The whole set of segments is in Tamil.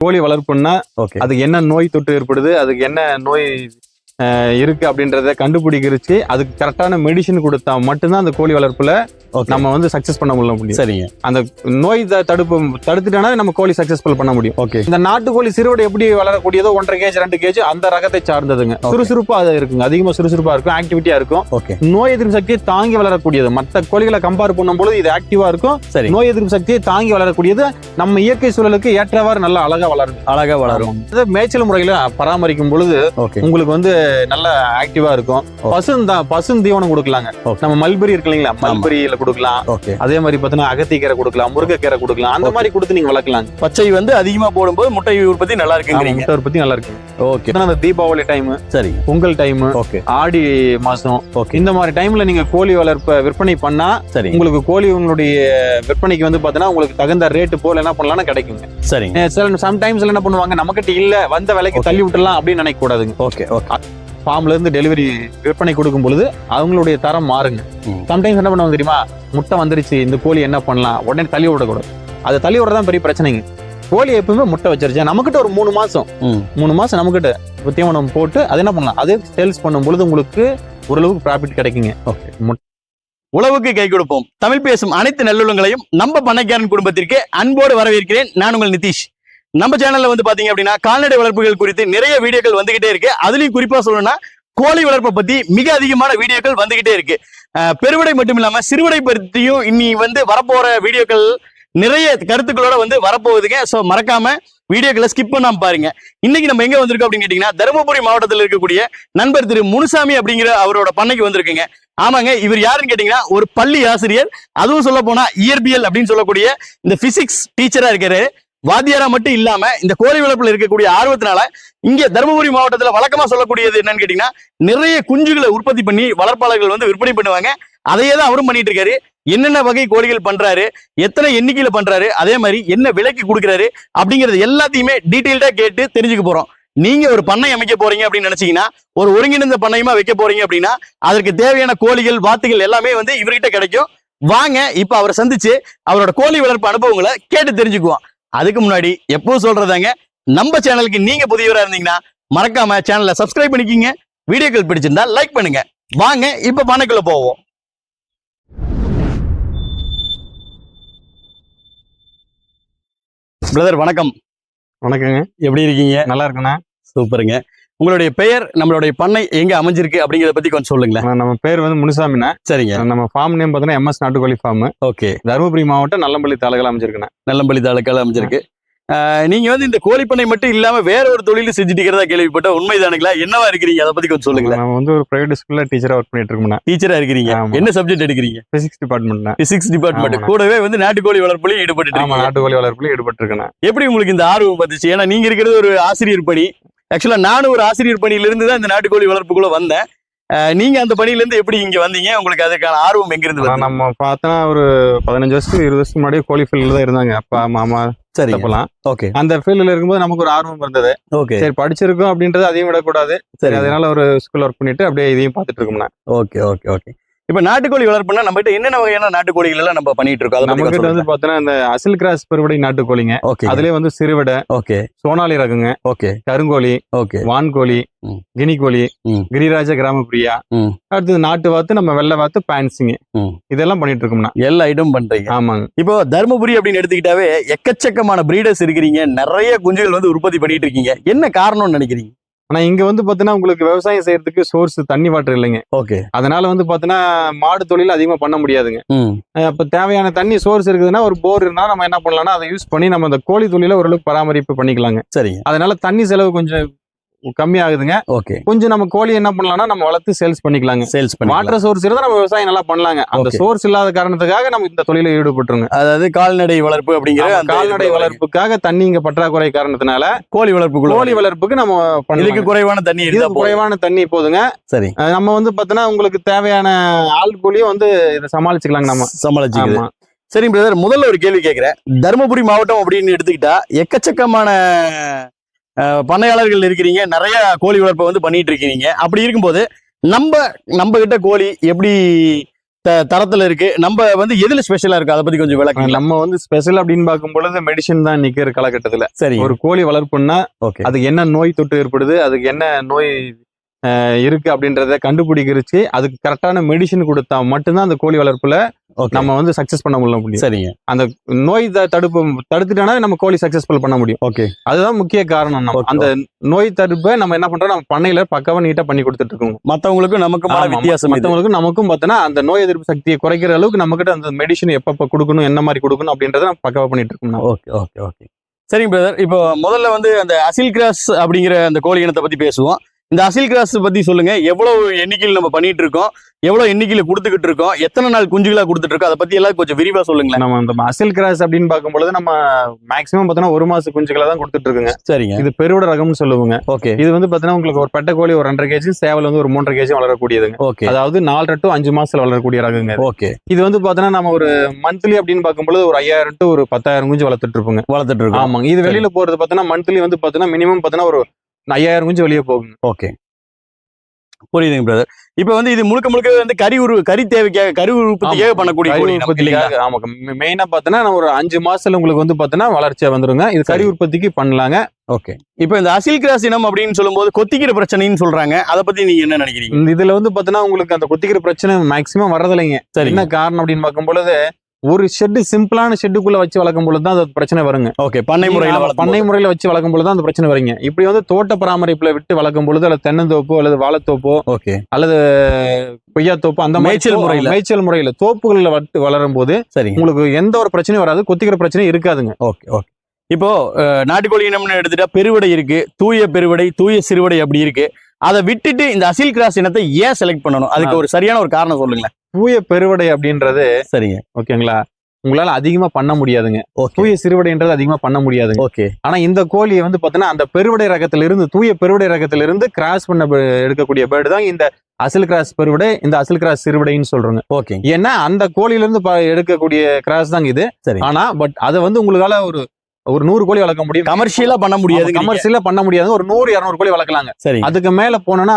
கோழி வளர்ப்புன்னா ஓகே அதுக்கு என்ன நோய் தொற்று ஏற்படுது? அதுக்கு என்ன நோய் இருக்கு அப்படின்றத கண்டுபிடிக்கிறச்சு அதுக்கு கரெக்டான மெடிசின் கொடுத்தா மட்டும்தான் அந்த கோழி வளர்ப்புல நம்ம வந்து சக்சஸ் பண்ண முடிய முடியும். சரிங்க. அந்த நோய் தடுப்பு தடுத்துட்டானா நம்ம கோழி சக்சஸ்ஃபுல் பண்ண முடியும். ஓகே இந்த நாட்டுக்கோழி சிறுவடை எப்படி வளரக்கூடியதோ ஒன்றரை கேஜ் ரெண்டு கேஜ் அந்த ரகத்தை சார்ந்ததுங்க. Okay. சுறுசுறுப்பா அது இருக்குங்க. அதிகமா சுறுசுறுப்பா இருக்கும் ஆக்டிவிட்டியா இருக்கும். ஓகே நோய் எதிர்ப்பு சக்தியை தாங்கி வளரக்கூடியது. மற்ற கோழிகளை கம்பேர் பண்ணும்போது இது ஆக்டிவா இருக்கும். சரி. நோய் எதிர்ப்பு சக்தியை தாங்கி வளரக்கூடியது. நம்ம இயற்கை சூழலுக்கு ஏற்றவாறு நல்லா அழகா வளரும் அழகா வளரும். மேய்ச்சல் முறையில பராமரிக்கும் பொழுது உங்களுக்கு வந்து நல்ல ஆக்டிவா இருக்கும். பசுந்தா பசுந்தீவனம் கொடுக்கலாங்க. நம்ம மல்பெரி இருக்கு இல்லைங்களா? மல்பெரியில கொடுக்கலாம். அதே மாதிரி பார்த்தீங்கன்னா அகத்திக்கீரை கொடுக்கலாம் முருங்கைக்கீரை கொடுக்கலாம். அந்த மாதிரி கொடுத்து நீங்க வளர்க்கலாம். பச்சை வந்து அதிகமா போடும்போது முட்டை உற்பத்தி நல்லா இருக்குங்கிறீங்க. முட்டை உற்பத்தி நல்லா இருக்கு. ஓகே அந்த தீபாவளி டைம் சரி. பொங்கல் டைம் ஓகே ஆடி மாசம். ஓகே இந்த மாதிரி டைம்ல நீங்க கோழி வளர்ப்ப விற்பனை பண்ணா சரி. உங்களுக்கு கோழி உங்களுடைய விற்பனைக்கு வந்து பாத்தீங்கன்னா உங்களுக்கு தகுந்த ரேட்டு போல என்ன பண்ணலாம்னா கிடைக்குங்க. சரிங்க. அஹ் சில சம்டைம்ஸ்ல என்ன பண்ணுவாங்க? நம்மகிட்ட இல்ல வந்த விலைக்கு. தள்ளி விட்டுலாம் அப்படின்னு நினைக்க கூடாதுங்க. ஓகே ஓகே ஃபார்ம்ல இருந்து டெலிவரி விற்பனை கொடுக்கும் பொழுது அவங்களுடைய தரம் மாறுங்க. சம்டைம்ஸ் என்ன பண்ணுவாங்க தெரியுமா? முட்டை வந்துருச்சு இந்த கோழி என்ன பண்ணலாம்? உடனே தள்ளி விடக்கூடாது. அதை தள்ளி விடுறதான் பெரிய பிரச்சனைங்க. கோழி எப்பவுமே முட்டை வச்சிருச்சு. நம்மகிட்ட ஒரு மூணு மாசம். மூணு மாசம் நம்மகிட்ட இப்ப தீவனம் போட்டு அது என்ன பண்ணலாம்? அது சேல்ஸ் பண்ணும் பொழுது உங்களுக்கு ஓரளவுக்கு ப்ராஃபிட் கிடைக்குங்க. ஓகே உழவுக்கு கை கொடுப்போம். தமிழ் பேசும் அனைத்து நல்லுள்ளங்களையும் நம்ம பண்ணைக்காரன் குடும்பத்திற்கு அன்போடு வரவேற்கிறேன். நான் உங்கள் நிதிஷ். நம்ம சேனல்ல வந்து பாத்தீங்க அப்படின்னா கால்நடை வளர்ப்புகள் குறித்து நிறைய வீடியோக்கள் வந்துகிட்டே இருக்கு. அதுலயும் குறிப்பா சொல்லணும்னா கோழி வளர்ப்பை பத்தி மிக அதிகமான வீடியோக்கள் வந்துகிட்டே இருக்கு. பெருவடை பெருவிடை மட்டும் இல்லாம சிறுவிடை பத்தியும் இன்னி வந்து வரப்போற வீடியோக்கள் நிறைய கருத்துக்களோட வந்து வரப்போகுதுங்க. சோ மறக்காம வீடியோக்களை ஸ்கிப் பண்ணாம பாருங்க. இன்னைக்கு நம்ம எங்க வந்திருக்கோம் அப்படின்னு கேட்டீங்கன்னா தருமபுரி மாவட்டத்தில் இருக்கக்கூடிய நண்பர் திரு முனுசாமி அப்படிங்கிற அவரோட பண்ணைக்கு வந்திருக்குங்க. ஆமாங்க இவர் யாருன்னு கேட்டீங்கன்னா ஒரு பள்ளி ஆசிரியர். அதுவும் சொல்ல போனா இயற்பியல் அப்படின்னு சொல்லக்கூடிய இந்த பிசிக்ஸ் டீச்சரா இருக்காரு. வாத்தியாரா மட்டும் இல்லாம இந்த கோழி வளர்ப்புல இருக்கக்கூடிய ஆர்வத்தினால இங்க தருமபுரி மாவட்டத்துல வழக்கமா சொல்லக்கூடியது என்னன்னு கேட்டீங்கன்னா நிறைய குஞ்சுகளை உற்பத்தி பண்ணி வளர்ப்பாளர்கள் வந்து விற்பனை பண்ணுவாங்க. அதையே தான் அவரும் பண்ணிட்டு இருக்காரு. என்னென்ன வகை கோழிகள் பண்றாரு எத்தனை எண்ணிக்கையில பண்றாரு அதே மாதிரி என்ன விலைக்கு கொடுக்குறாரு அப்படிங்கறது எல்லாத்தையுமே டீட்டெயில்டா கேட்டு தெரிஞ்சுக்க போறோம். நீங்க ஒரு பண்ணை அமைக்க போறீங்க அப்படின்னு நினைச்சீங்கன்னா ஒரு ஒருங்கிணைந்த பண்ணையமா வைக்க போறீங்க அப்படின்னா அதற்கு தேவையான கோழிகள் வாத்துகள் எல்லாமே வந்து இவர்கிட்ட கிடைக்கும். வாங்க இப்ப அவரை சந்திச்சு அவரோட கோழி வளர்ப்பு அனுபவங்களை கேட்டு தெரிஞ்சுக்குவோம். அதுக்கு முன்னாடி எப்பவும் சொல்றதாங்க நம்ம சேனலுக்கு நீங்க புதியவரா இருந்தீங்கன்னா மறக்காம சேனலை சப்ஸ்கிரைப் பண்ணிக்கிங்க. வீடியோக்கள் பிடிச்சிருந்தா லைக் பண்ணுங்க. வாங்க இப்ப பண்ணைக்குள்ள போவோம். பிரதர் வணக்கம். வணக்கங்க. எப்படி இருக்கீங்க? நல்லா இருக்குண்ணா. சூப்பருங்க. உங்களுடைய பெயர் நம்மளுடைய பண்ணை எங்க அமைஞ்சிருக்கு அப்படிங்கறத பத்தி கொஞ்சம் சொல்லுங்களேன். நம்ம பேர் வந்து முனுசாமிண்ணா. சரிங்க. நம்ம ஃபார்ம் நேம் பார்த்தீங்கன்னா எம்எஸ் நாட்டுக்கோழி ஃபார்ம் ஓகே. தருமபுரி மாவட்டம் நல்லம்பள்ளி தாலுகால அமைஞ்சிருக்குண்ணா. நல்லம்பள்ளி தாலுக்கால அமைஞ்சிருக்கு. நீங்க வந்து இந்த கோழிப்பண்ணை மட்டும் இல்லாம வேற ஒரு தொழில் செஞ்சுட்டு இருக்கிறதா கேள்விப்பட்ட உண்மைதானுங்களா? என்னவா இருக்கிறீங்க? அதை பத்தி கொஞ்சம் சொல்லுங்களேன். நம்ம வந்து ஒரு பிரைவேட் ஸ்கூல்ல டீச்சரா ஒர்க் பண்ணிட்டு இருக்கோம்ண்ணா. டீச்சரா இருக்கிறீங்க. என்ன சப்ஜெக்ட் எடுக்கிறீங்க? பிசிக்ஸ் டிபார்ட்மெண்ட்ண்ணா பிசிக்ஸ் டிபார்ட்மெண்ட். கூடவே வந்து நாட்டுக்கோழி வளர்ப்புலயும் ஈடுபட்டு நாட்டுக்கோழி வளர்ப்புல ஈடுபட்டு இருக்கேண்ணா எப்படி உங்களுக்கு இந்த ஆர்வம் வந்துச்சு? ஏன்னா நீங்க இருக்கிறது ஒரு ஆசிரியர் பணி. ஆக்சுவலா நானும் ஒரு ஆசிரியர் பணியில இருந்து தான் இந்த நாட்டுக்கோழி வளர்ப்புக்குள்ள வந்தேன். நீங்க அந்த பணியில இருந்து எப்படி இங்க வந்தீங்க? உங்களுக்கு அதுக்கான ஆர்வம் எங்க இருந்து ஆனா வந்தது? நம்ம பார்த்தா ஒரு பதினஞ்சு வருஷத்துக்கு இருபது வருஷத்துக்கு முன்னாடி கோழி ஃபீல்ட்ல தான் இருந்தாங்க. அப்பா மாமா சரிங்க. அப்பெல்லாம் ஓகே. அந்த ஃபீல்ட்ல இருக்கும்போது நமக்கு ஒரு ஆர்வம் இருந்தது. ஓகே. சரி படிச்சிருக்கோம் அப்படின்றது அதையும் விடக்கூடாது. சரி சரி அதனால ஒரு ஸ்கூல் ஒர்க் பண்ணிட்டு அப்படியே இதையும் பார்த்துட்டு இருக்கோம்னா. Okay okay okay. இப்ப நாட்டுக்கோழி வளர்ப்புனா நம்ம கிட்ட என்னென்ன வகையான நாட்டுக்கோழிகள் எல்லாம் நம்ம பண்ணிட்டு இருக்கோம்? நம்ம கிட்ட வந்து பார்த்தோன்னா இந்த அசில் கிராஸ் பெருவடை நாட்டுக்கோழிங்க. ஓகே. அதுலயே வந்து சிறுவிடை ஓகே. சோனாலி ரகங்க ஓகே. கருங்கோழி ஓகே. வான்கோழி ம். கினி கோழி ம். கிரிராஜ கிராமப்பிரியா. அடுத்தது நாட்டு வாத்து நம்ம வெள்ளை வாத்து பேன்சிங்க. ம். இதெல்லாம் பண்ணிட்டு இருக்கோம்னா. எல்லா ஐட்டம் பண்றீங்க. ஆமாங்க. இப்போ தருமபுரி அப்படின்னு எடுத்துக்கிட்டாவே எக்கச்சக்கமான பிரீடர்ஸ் இருக்கிறீங்க. நிறைய குஞ்சுகள் வந்து உற்பத்தி பண்ணிட்டு இருக்கீங்க. என்ன காரணம்னு நினைக்கிறீங்க? ஆனா இங்க வந்து பாத்தீங்கன்னா உங்களுக்கு விவசாயம் செய்யறதுக்கு சோர்ஸ் தண்ணி வாட்டர் இல்லைங்க. ஓகே. அதனால வந்து பாத்தீங்கன்னா மாடு தொழில் அதிகமா பண்ண முடியாதுங்க. அப்ப தேவையான தண்ணி சோர்ஸ் இருக்குதுன்னா ஒரு போர் இருந்தா நம்ம என்ன பண்ணலாம்னா அதை யூஸ் பண்ணி நம்ம அந்த கோழி தொழில ஓரளவுக்கு பராமரிப்பு பண்ணிக்கலாங்க. சரிங்க. அதனால தண்ணி செலவு கொஞ்சம் கம்மி ஆகுதுங்க ஓகே. கொஞ்சம் நம்ம கோழி என்ன பண்ணலாம்னா நம்ம வளர்த்து சேல்ஸ் பண்ணிக்கலாங்க. சேல்ஸ் பண்ணி வாட்டர் சோர்ஸ் இருந்தா நம்ம விவசாயம் நல்லா பண்ணலாங்க. அந்த. சோர்ஸ் இல்லாத காரணத்துக்காக நம்ம இந்த தொழில ஈடுபட்டுருங்க. அதாவது கால்நடை வளர்ப்பு அப்படிங்கிற கால்நடை வளர்ப்புக்காக தண்ணி இங்க பற்றாக்குறை காரணத்தினால கோழி வளர்ப்புக்குள்ள கோழி வளர்ப்புக்கு நம்ம இதுக்கு குறைவான தண்ணி இதுக்கு. குறைவான தண்ணி போதுங்க. சரி. நம்ம வந்து பாத்தீங்கன்னா உங்களுக்கு தேவையான ஆள் கூலியும் வந்து இதை சமாளிச்சுக்கலாங்க நம்ம. சமாளிச்சுக்குது. ஆமா. சரி பிரதர் முதல்ல ஒரு கேள்வி கேட்கிறேன் தருமபுரி மாவட்டம் அப்படின்னு எடுத்துக்கிட்டா எக்கச்சக்கமான பண்ணையாளர்கள் இருக்கிறீங்க நிறைய கோழி வளர்ப்பை வந்து பண்ணிட்டு இருக்கீங்க. அப்படி இருக்கும்போது நம்ம நம்ம கிட்ட கோழி எப்படி த- தரத்துல இருக்கு? நம்ம வந்து எதுல ஸ்பெஷலா இருக்கு? அதை பத்தி கொஞ்சம் விளக்குங்களா நம்ம வந்து ஸ்பெஷல் அப்படின்னு பார்க்கும் பொழுது மெடிசின் தான் நிக்கிற காலகட்டத்துல. சரி ஒரு கோழி வளர்ப்புன்னா ஓகே. அதுக்கு என்ன நோய் தொற்று ஏற்படுது அதுக்கு என்ன நோய் இருக்கு அப்படின்றத கண்டுபிடிக்கிறச்சு அதுக்கு கரெக்டான மெடிசின் கொடுத்தா மட்டும்தான் அந்த கோழி வளர்ப்புல நம்ம வந்து சக்சஸ் பண்ண முடிய முடியும். சரிங்க. அந்த நோய் தடுப்பு தடுத்துட்டானா நம்ம கோழி சக்சஸ்ஃபுல் பண்ண முடியும். ஓகே. அதுதான் முக்கிய காரணம் நம்ம. அந்த நோய் தடுப்பை நம்ம என்ன பண்றோம்? நம்ம பண்ணையில பக்காவா நீட்டா பண்ணி கொடுத்துட்டு இருக்கோம். மத்தவங்களுக்கும் நமக்குமான ஆமா, வித்தியாசம் இது. மத்தவங்களுக்கும் நமக்கும் பார்த்தோன்னா அந்த நோய் எதிர்ப்பு சக்தியை குறைக்கிற அளவுக்கு நம்ம கிட்ட அந்த மெடிசன் எப்பப்ப கொடுக்கணும் என்ன மாதிரி கொடுக்கணும் அப்படின்றத நம்ம பக்காவா பண்ணிட்டு இருக்கோம். Okay okay okay. சரிங்க பிரதர் இப்போ முதல்ல வந்து அந்த அசில் கிராஸ் அப்படிங்கிற அந்த கோழி இனத்தை பத்தி பேசுவோம். இந்த அசில் கிராஸ் பத்தி சொல்லுங்க. எவ்வளவு எண்ணிக்கையில் நம்ம பண்ணிட்டு இருக்கோம்? எவ்வளவு எண்ணிக்கையில கொடுத்துக்கிட்டு இருக்கோம்? எத்தனை நாள் குஞ்சுகளா கொடுத்துட்டு இருக்கோம்? அதை பத்தி எல்லாம் கொஞ்சம் விரிவா சொல்லுங்களேன். நம்ம அந்த அசில் கிராஸ் அப்படின்னு பார்க்கும்பொழுது நம்ம மேக்ஸிமம் பார்த்தோன்னா ஒரு மாச குஞ்சுகளை தான் கொடுத்துட்டு இருக்குங்க. சரிங்க. இது பெருவிட ரகம்னு சொல்லுவாங்க. ஓகே. இது வந்து பார்த்தீங்கன்னா உங்களுக்கு ஒரு பெட்டை கோழி ஒரு ரெண்டரை கேஜி சேவல் வந்து ஒரு மூன்றரை கேஜி வளரக்கூடியதுங்க. ஓகே. அதாவது நாலரை டு அஞ்சு மாசத்துல வளரக்கூடிய ரகங்க. ஓகே. இது வந்து பார்த்தோன்னா நம்ம ஒரு மந்த்லி அப்படின்னு பார்க்கும்பொழுது ஒரு ஐயாயிரம் டு ஒரு பத்தாயிரம் குஞ்சு வளர்த்துட்டு இருப்போங்க. வளர்த்துட்டு இருக்கோம். ஆமாங்க. இது வெளியில போறது பார்த்தோன்னா மந்த்லி வந்து பார்த்தோன்னா மினிமம் பார்த்தோன்னா ஒரு ஐயாயிரம் குஞ்சு வெளியே போகுங்க ஓகே. புரியுதுங்க பிரதர் இப்போ வந்து இது முழுக்க முழுக்க வந்து கறி உரு கறி தேவைக்காக கறி உற்பத்திக்காக பண்ணக்கூடிய உற்பத்திக்காக ஆமாங்க மெயினா பார்த்தோன்னா நம்ம ஒரு அஞ்சு மாசத்துல உங்களுக்கு வந்து பார்த்தோன்னா வளர்ச்சியா வந்துருங்க. இது கறி. உற்பத்திக்கு பண்ணலாங்க. ஓகே. இப்போ இந்த அசில் கிராஸ் இனம் அப்படின்னு சொல்லும்போது கொத்திக்கிற பிரச்சனைன்னு சொல்றாங்க. அதை பத்தி நீங்க என்ன நினைக்கிறீங்க? இந்த இதுல வந்து பார்த்தோன்னா உங்களுக்கு அந்த கொத்திக்கிற பிரச்சனை மேக்சிமம் வர்றதில்லைங்க. சரி என்ன காரணம் அப்படின்னு பார்க்கும் பொழுது ஒரு ஷெட்டு சிம்பிளான ஷெட்டுக்குள்ள வச்சு வளர்க்கும் பொழுது தான் அது பிரச்சனை வருங்க. ஓகே பண்ணை முறையில பண்ணை முறையில வச்சு வளர்க்கும் பொழுது தான் அந்த பிரச்சனை வருங்க. இப்படி வந்து தோட்ட பராமரிப்புல விட்டு வளர்க்கும் பொழுது அல்லது தென்னந்தோப்பு அல்லது வாழைத்தோப்போ ஓகே அல்லது கொய்யாத்தோப்பு அந்த மேய்ச்சல் முறையில. மேய்ச்சல் முறையில தோப்புகளில் வட்டு வளரும் போது சரிங்க. உங்களுக்கு எந்த ஒரு பிரச்சனையும் வராது கொத்திக்கிற பிரச்சனையும் இருக்காதுங்க. ஓகே ஓகே இப்போ நாட்டுக்கோழி இனம்னு எடுத்துட்டா பெருவிடை இருக்கு தூய பெருவிடை தூய சிறுவிடை அப்படி இருக்கு. அதை விட்டுட்டு இந்த அசில் கிராஸ் இனத்தை ஏன் செலக்ட் பண்ணணும்? அதுக்கு ஒரு சரியான ஒரு காரணம் சொல்லுங்களேன். தூய பெருவடை அப்படின்றது சரிங்க. ஓகேங்களா? உங்களால அதிகமா பண்ண முடியாதுங்க. தூய சிறுவடைன்றது அதிகமா பண்ண முடியாதுங்க. ஓகே. ஆனா இந்த கோழியை வந்து பாத்தீங்கன்னா அந்த பெருவடை ரகத்துல இருந்து தூய பெருவடை ரகத்துல இருந்து கிராஸ் பண்ண எடுக்கக்கூடிய பேர்டு தான் இந்த அசில் கிராஸ் பெருவடை இந்த அசில் கிராஸ் சிறுவடைன்னு சொல்றோங்க. ஓகே. ஏன்னா அந்த கோழியில இருந்து எடுக்கக்கூடிய கிராஸ் தாங்க இது. சரி ஆனா பட் அதை வந்து உங்களால ஒரு ஒரு நூறு கோழி வளர்க்க முடியும். கமர்ஷியலா பண்ண முடியாது கமர்ஷியலா பண்ண முடியாது. ஒரு நூறு இரநூறு கோழி வளர்க்கலாங்க. சரி அதுக்கு மேல போனோம்னா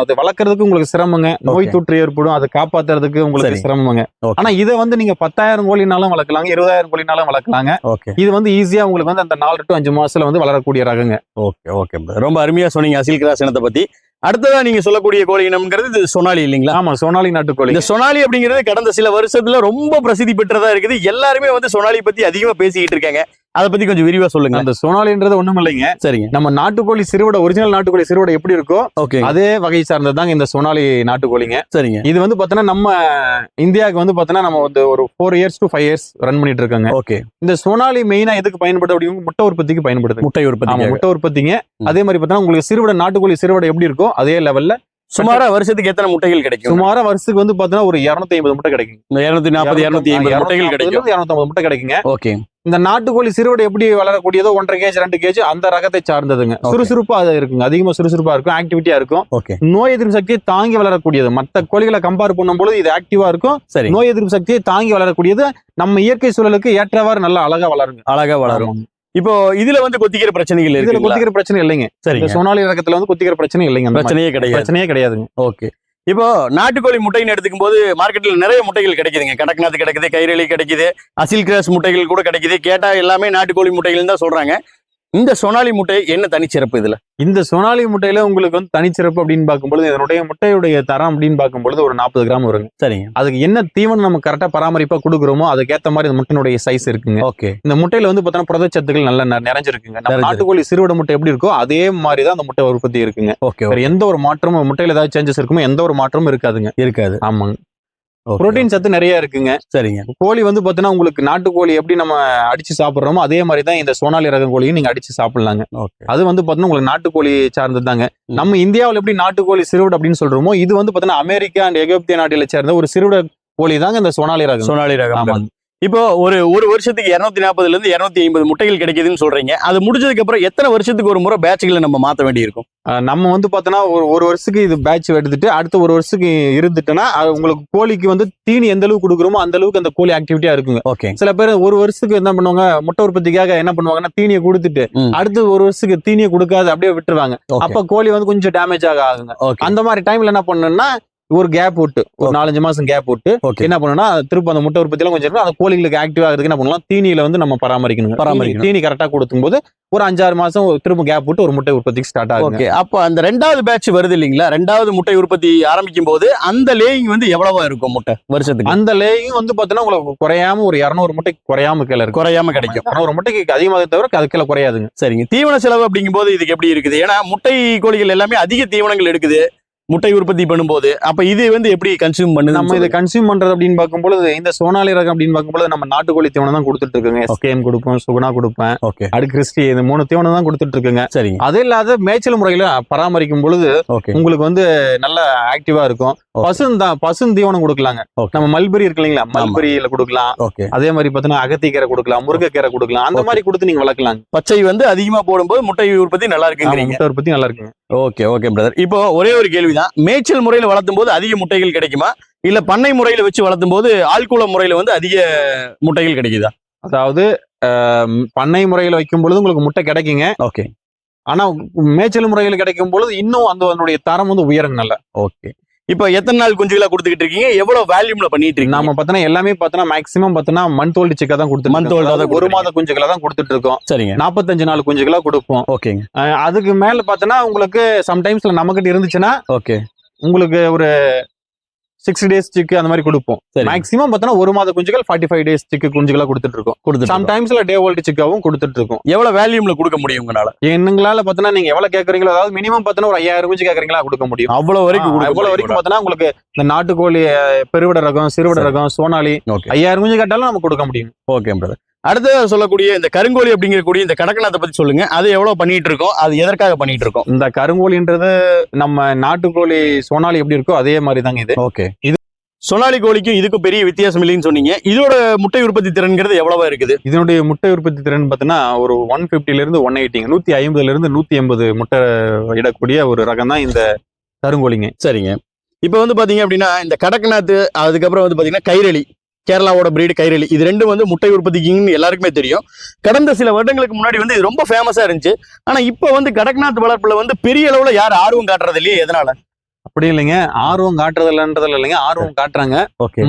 அது வளர்க்கறதுக்கு உங்களுக்கு சிரமங்க. நோய். தொற்று ஏற்படும். அதை காப்பாத்துறதுக்கு உங்களுக்கு சரி. சிரமங்க. ஆனா இதை வந்து நீங்க பத்தாயிரம் கோழினாலும் வளர்க்கலாங்க. இருபதாயிரம் கோழினாலும் வளர்க்கலாங்க. இது வந்து ஈஸியா உங்களுக்கு வந்து அந்த நாலு டு அஞ்சு மாசத்துல வந்து வளரக்கூடிய ரகங்க. ஓகே ஓகே ரொம்ப அருமையா சொன்னீங்க அசில் கிராஸ் இனத்தை பத்தி. அடுத்ததா நீங்க சொல்லக்கூடிய கோழி இனம்ங்கிறது இது சொனாலி இல்லைங்களா? ஆமா சோனாலி நாட்டுக்கோழி இந்த சொனாலி அப்படிங்கிறது கடந்த சில வருஷத்துல ரொம்ப பிரசித்தி பெற்றதா இருக்குது. எல்லாருமே வந்து சொனாலி பத்தி அதிகமா பேசிக்கிட்டு இருக்காங்க. அதை பத்தி கொஞ்சம் விரிவா சொல்லுங்க. அந்த சோனாலின்றது ஒண்ணும் இல்லைங்க. சரிங்க. நம்ம நாட்டுக்கோழி சிறுவடை ஒரிஜினல் நாட்டுக்கோழி சிறுவடை எப்படி இருக்கோ ஓகே. அதே வகை சார்ந்ததுதாங்க இந்த சோனாலி நாட்டுக்கோழிங்க. சரிங்க. இது வந்து பாத்தீங்கன்னா நம்ம இந்தியாவுக்கு வந்து பாத்தீங்கன்னா நம்ம வந்து ஒரு four years to five years run பண்ணிட்டு இருக்காங்க. ஓகே. இந்த சோனாலி மெயினா எதுக்கு பயன்படுது அப்படிங்க முட்டை உற்பத்திக்கு பயன்படுது. முட்டை உற்பத்தி முட்டை உற்பத்திங்க. அதே மாதிரி பார்த்தா உங்களுக்கு சிறுவடை நாட்டுக்கோழி சிறுவடை எப்படி இருக்கோ அதே லெவல்ல சுமாரா வருஷத்துக்கு எத்தனை முட்டைகள் கிடைக்கும்? சுமாரா வருஷத்துக்கு வந்து பாத்தீங்கன்னா ஒரு இருநூத்தி ஐம்பது முட்டை கிடைக்கும். இருநூத்தி நாற்பது இருநூத்தி ஐம்பது முட்டைகள் கிடைக்கும். இருநூத்தி முட்டை கிடைக்குங்க. ஓகே. இந்த நாட்டுக்கோழி சிறுவடை எப்படி வளரக்கூடியதோ ஒன்றரை கேஜ் ரெண்டு கேஜ் அந்த ரகத்தை சார்ந்ததுங்க. சுறுசுறுப்பா அது இருக்குங்க. அதிகமா சுறுசுறுப்பா இருக்கும் ஆக்டிவிட்டியா இருக்கும். ஓகே. நோய் எதிர்ப்பு சக்தியை தாங்கி வளரக்கூடியது. மத்த கோழிகளை கம்பேர் பண்ணும்போது இது ஆக்டிவா இருக்கும். சரி. நோய் எதிர்ப்பு சக்தியை தாங்கி வளரக்கூடியது. நம்ம இயற்கை சூழலுக்கு ஏற்றவாறு நல்லா அழகா வளருங்க. அழகா வளரும். இப்போ இதுல வந்து கொத்திக்கிற பிரச்சனைகள் இதுல கொத்திக்கிற பிரச்சனை இல்லைங்க. சரிங்க. சோனாலி ரகத்துல வந்து கொத்திக்கிற பிரச்சனை இல்லைங்க. பிரச்சனையே கிடையாது. பிரச்சனையே கிடையாதுங்க. ஓகே. இப்போ நாட்டுக்கோழி முட்டைன்னு எடுத்துக்கும் போது மார்க்கெட்ல நிறைய முட்டைகள் கிடைக்குதுங்க. கடக்நாத் கிடைக்குது கைரளி கிடைக்குது அசில் கிராஸ் முட்டைகள் கூட கிடைக்குது. கேட்டா எல்லாமே நாட்டுக்கோழி முட்டைகள் தான் சொல்றாங்க. இந்த சொனாலி முட்டை என்ன தனிச்சிறப்பு இதுல? இந்த சோனாலி முட்டையில உங்களுக்கு வந்து தனிச்சிறப்பு அப்படின்னு பார்க்கும்பொழுது இதனுடைய முட்டையுடைய தரம் அப்படின்னு பார்க்கும்பொழுது ஒரு நாற்பது கிராம் வருங்க. சரிங்க. அதுக்கு என்ன தீவனம் நம்ம கரெக்டா பராமரிப்பா கொடுக்குறோமோ அதுக்கேத்த மாதிரி இந்த முட்டையினுடைய சைஸ் இருக்குங்க. ஓகே. இந்த முட்டையில வந்து பார்த்தோன்னா புரதச்சத்துக்கள் நல்லா நிறைஞ்சிருக்குங்க. நாட்டுக்கோழி சிறுவடை முட்டை எப்படி இருக்கோ அதே மாதிரி தான் அந்த முட்டை உற்பத்தி இருக்குங்க. ஓகே எந்த ஒரு மாற்றமும் முட்டையில ஏதாவது சேஞ்சஸ் இருக்குமோ எந்த ஒரு மாற்றமும் இருக்காதுங்க. இருக்காது. ஆமாங்க. புரோட்டீன் சத்து நிறைய இருக்குங்க. சரிங்க. கோழி வந்து பார்த்தீங்கன்னா உங்களுக்கு நாட்டுக்கோழி எப்படி நம்ம அடிச்சு சாப்பிடுறோமோ அதே மாதிரி தான் இந்த சோனாலி ரக கோழியும் நீங்க அடிச்சு சாப்பிடலாங்க. அது வந்து பார்த்தீங்கன்னா உங்களுக்கு நாட்டுக்கோழி சார்ந்தது தாங்க. நம்ம இந்தியாவில் எப்படி நாட்டுக்கோழி சிறுவிட அப்படின்னு சொல்றோமோ இது வந்து பார்த்தீங்கன்னா அமெரிக்கா அண்ட் எகிப்திய நாட்டில சேர்ந்த ஒரு சிறுவிட கோழி தாங்க இந்த சோனாலி ரகம். சொனாலி ரகம். இப்போ ஒரு ஒரு வருஷத்துக்கு இருநூத்தி நாற்பதுல இருந்து இருநூத்தி ஐம்பது முட்டைகள் கிடைக்குதுன்னு சொல்றீங்க. அது முடிஞ்சதுக்கு அப்புறம் எத்தனை வருஷத்துக்கு ஒரு முறை பேட்சுகளை நம்ம மாத்த வேண்டியிருக்கும்? நம்ம வந்து பார்த்தோன்னா ஒரு ஒரு வருஷத்துக்கு இது பேட்ச் எடுத்துட்டு அடுத்த ஒரு வருஷத்துக்கு இருந்துட்டுன்னா உங்களுக்கு கோழிக்கு வந்து தீனி எந்த அளவுக்கு கொடுக்குறோமோ அந்த அளவுக்கு அந்த கோழி ஆக்டிவிட்டியா இருக்குங்க. ஓகே. சில பேர் ஒரு வருஷத்துக்கு என்ன பண்ணுவாங்க முட்டை உற்பத்திக்காக என்ன பண்ணுவாங்கன்னா தீனியை கொடுத்துட்டு. அடுத்து ஒரு வருஷத்துக்கு தீனியை கொடுக்காது அப்படியே விட்டுருவாங்க. அப்ப கோழி வந்து கொஞ்சம் டேமேஜ் ஆக ஆகுங்க. அந்த மாதிரி டைம்ல என்ன பண்ணணும்னா ஒரு கேப் விட்டு ஒரு. நாலஞ்சு மாசம் கேப் விட்டு என்ன பண்ணணும்னா திரும்ப அந்த முட்டை உற்பத்தி எல்லாம் கொஞ்சம். அந்த கோழிகளுக்கு ஆக்டிவ் ஆகிறதுக்கு என்ன பண்ணலாம்? தீனியில வந்து நம்ம பராமரிக்கணும் பராமரிக்கணும். தீனி கரெக்டா கொடுக்கும் போது ஒரு அஞ்சாறு மாசம் திரும்ப கேப் விட்டு ஒரு முட்டை உற்பத்திக்கு ஸ்டார்ட் ஆகுங்க ஓகே அப்போ அந்த ரெண்டாவது பேட்ச் வருது இல்லைங்களா? ரெண்டாவது முட்டை உற்பத்தி ஆரம்பிக்கும் போது அந்த லேயிங் வந்து எவ்வளவா இருக்கும் முட்டை வருஷத்துக்கு? அந்த லேயும் வந்து பாத்தீங்கன்னா உங்களுக்கு குறையாம ஒரு இரநூறு முட்டை குறையாம கீழே குறையாம கிடைக்கும். இரநூறு முட்டைக்கு அதிகமாக தவிர அது கீழே குறையாதுங்க. சரிங்க. தீவன செலவு அப்படிங்கும் போது இதுக்கு எப்படி இருக்குது? ஏன்னா முட்டை கோழிகள் எல்லாமே அதிக தீவனங்கள் எடுக்குது. முட்டை உற்பத்தி பண்ணும்போது அப்ப இது வந்து எப்படி கன்சியூம் பண்ணுது நம்ம இதை கன்சியூம் பண்றது அப்படின்னு பார்க்கும்போது இந்த சோனாலி ரகம் அப்படின்னு பார்க்கும்போது நம்ம நாட்டுக்கோழி தீவனம் தான் கொடுத்துட்டு இருக்குங்க. எஸ்கேஎம் கொடுப்போம் சுகுணா கொடுப்பேன். ஓகே அடு கிறிஸ்டி இந்த மூணு தீவனம் தான் கொடுத்துட்டு இருக்குங்க. சரிங்க. அது இல்லாத மேய்ச்சல் முறையில பராமரிக்கும் பொழுது உங்களுக்கு வந்து நல்ல ஆக்டிவா இருக்கும். பசுந்தான் பசும் தீவனம் கொடுக்கலாங்க. நம்ம மல்பெரி இருக்கு இல்லைங்களா? மல்பெரியில கொடுக்கலாம். ஓகே அதே மாதிரி பாத்தீங்கன்னா அகத்திக்கீரை கொடுக்கலாம் முருங்கைக்கீரை கொடுக்கலாம். அந்த. மாதிரி கொடுத்து நீங்க வளர்க்கலாம் பச்சை வந்து அதிகமா போடும்போது முட்டை உற்பத்தி நல்லா இருக்குங்கிறீங்க. முட்டை உற்பத்தி நல்லா இருக்குங்க. ஓகே ஓகே பிரதர் இப்போ ஒரே ஒரு கேள்விதான் மேய்ச்சல் முறையில வளர்த்தும் போது அதிக முட்டைகள் கிடைக்குமா? இல்ல பண்ணை முறையில வச்சு வளர்த்தும் போது ஆழ்குள முறையில வந்து அதிக முட்டைகள் கிடைக்குதா? அதாவது பண்ணை முறையில வைக்கும் பொழுது உங்களுக்கு முட்டை கிடைக்குங்க. ஓகே. ஆனா மேய்ச்சல் முறையில் கிடைக்கும் பொழுது இன்னும் அந்த அதனுடைய தரம் வந்து உயருங்க நல்லா ஓகே. இப்போ எத்தனை நாள் குஞ்சுகளா கொடுத்துக்கிட்டு இருக்கீங்க? எவ்வளவு வேல்யூம்ல பண்ணிட்டு இருக்கீங்க? நாம பார்த்தோன்னா எல்லாமே பார்த்தோன்னா மேக்ஸிமம் பார்த்தோன்னா மந்த் ஓல்டு சிக்கா தான் ஆ தான் அதாவது ஒரு. மாத குஞ்சுகளை தான் கொடுத்துட்டு இருக்கோம். சரிங்க. நாற்பத்தஞ்சு நாள் குஞ்சுகளா கொடுப்போம். ஓகேங்க. அதுக்கு மேல பார்த்தோன்னா உங்களுக்கு சம்டைம்ஸ்ல நம்மகிட்ட இருந்துச்சுன்னா ஓகே. உங்களுக்கு ஒரு சிக்ஸ் டேஸ் சிக்கு அந்த மாதிரி கொடுப்போம். மேக்ஸிமம் பார்த்தோன்னா ஒரு மாத குஞ்சுகள் ஃபார்ட்டி ஃபைவ் டேஸ் சிக்கு குஞ்சுகளா கொடுத்துட்டு இருக்கோம் கொடுத்துட்டு சம்டைம்ஸ்ல டே ஓல்டு சிக்காவும் கொடுத்துட்டு இருக்கோம் எவ்வளவு வேல்யூம்ல கொடுக்க முடியும் உங்களால? எண்ணுங்களால பார்த்தோன்னா நீங்க எவ்வளவு கேக்குறீங்களோ அதாவது மினிமம் பார்த்தோன்னா ஒரு ஐயாயிரம் குஞ்சு கேக்குறீங்களா கொடுக்க முடியும். அவ்வளவு வரைக்கும் இவ்வளவு வரைக்கும் பார்த்தோன்னா உங்களுக்கு இந்த நாட்டுக்கோழி பெருவிட ரகம் சிறுவிட. ரகம் சோனாலி ஓகே. ஐயாயிரம் குஞ்சு கேட்டாலும் நம்ம கொடுக்க முடியும். ஓகே பிரதர் அடுத்து சொல்லக்கூடிய இந்த கருங்கோழி அப்படிங்கக்கூடிய இந்த கடக்கநாத்தை பத்தி சொல்லுங்க. அது எவ்வளவு பண்ணிட்டு இருக்கோம் அது எதற்காக பண்ணிட்டு இருக்கோம் இந்த கருங்கோழின்றது நம்ம நாட்டுக்கோழி சோனாலி எப்படி இருக்கோ அதே மாதிரி தாங்க இது. ஓகே. இது சொனாலி கோழிக்கும் இதுக்கும் பெரிய வித்தியாசம் இல்லைன்னு சொன்னீங்க. இதோட முட்டை உற்பத்தி திறன்கிறது எவ்வளவா இருக்குது? இதனுடைய முட்டை உற்பத்தி திறன் பார்த்தீங்கன்னா ஒரு ஒன் ல இருந்து ஒன் எயிட்டிங்க. நூத்தி ஐம்பதுல இருந்து நூத்தி எண்பது முட்டை இடக்கூடிய ஒரு ரகம் தான் இந்த கருங்கோழிங்க. சரிங்க. இப்போ வந்து பாத்தீங்க அப்படின்னா இந்த கடக்கநாத்து அதுக்கப்புறம் வந்து பாத்தீங்கன்னா கைரளி. கேரளாவோட பிரீடு கைரளி இது ரெண்டும் வந்து முட்டை உற்பத்திக்குன்னு எல்லாருக்குமே தெரியும். கடந்த சில வருடங்களுக்கு முன்னாடி வந்து இது ரொம்ப ஃபேமஸாக இருந்துச்சு. ஆனா இப்போ வந்து கடக்நாத் வளர்ப்புல வந்து பெரிய அளவுல யார் ஆர்வம் காட்டுறது இல்லையே எதனால? அப்படி இல்லைங்க. ஆர்வம் காட்டுறது இல்லைன்றதுல இல்லைங்க. ஆர்வம் காட்டுறாங்க.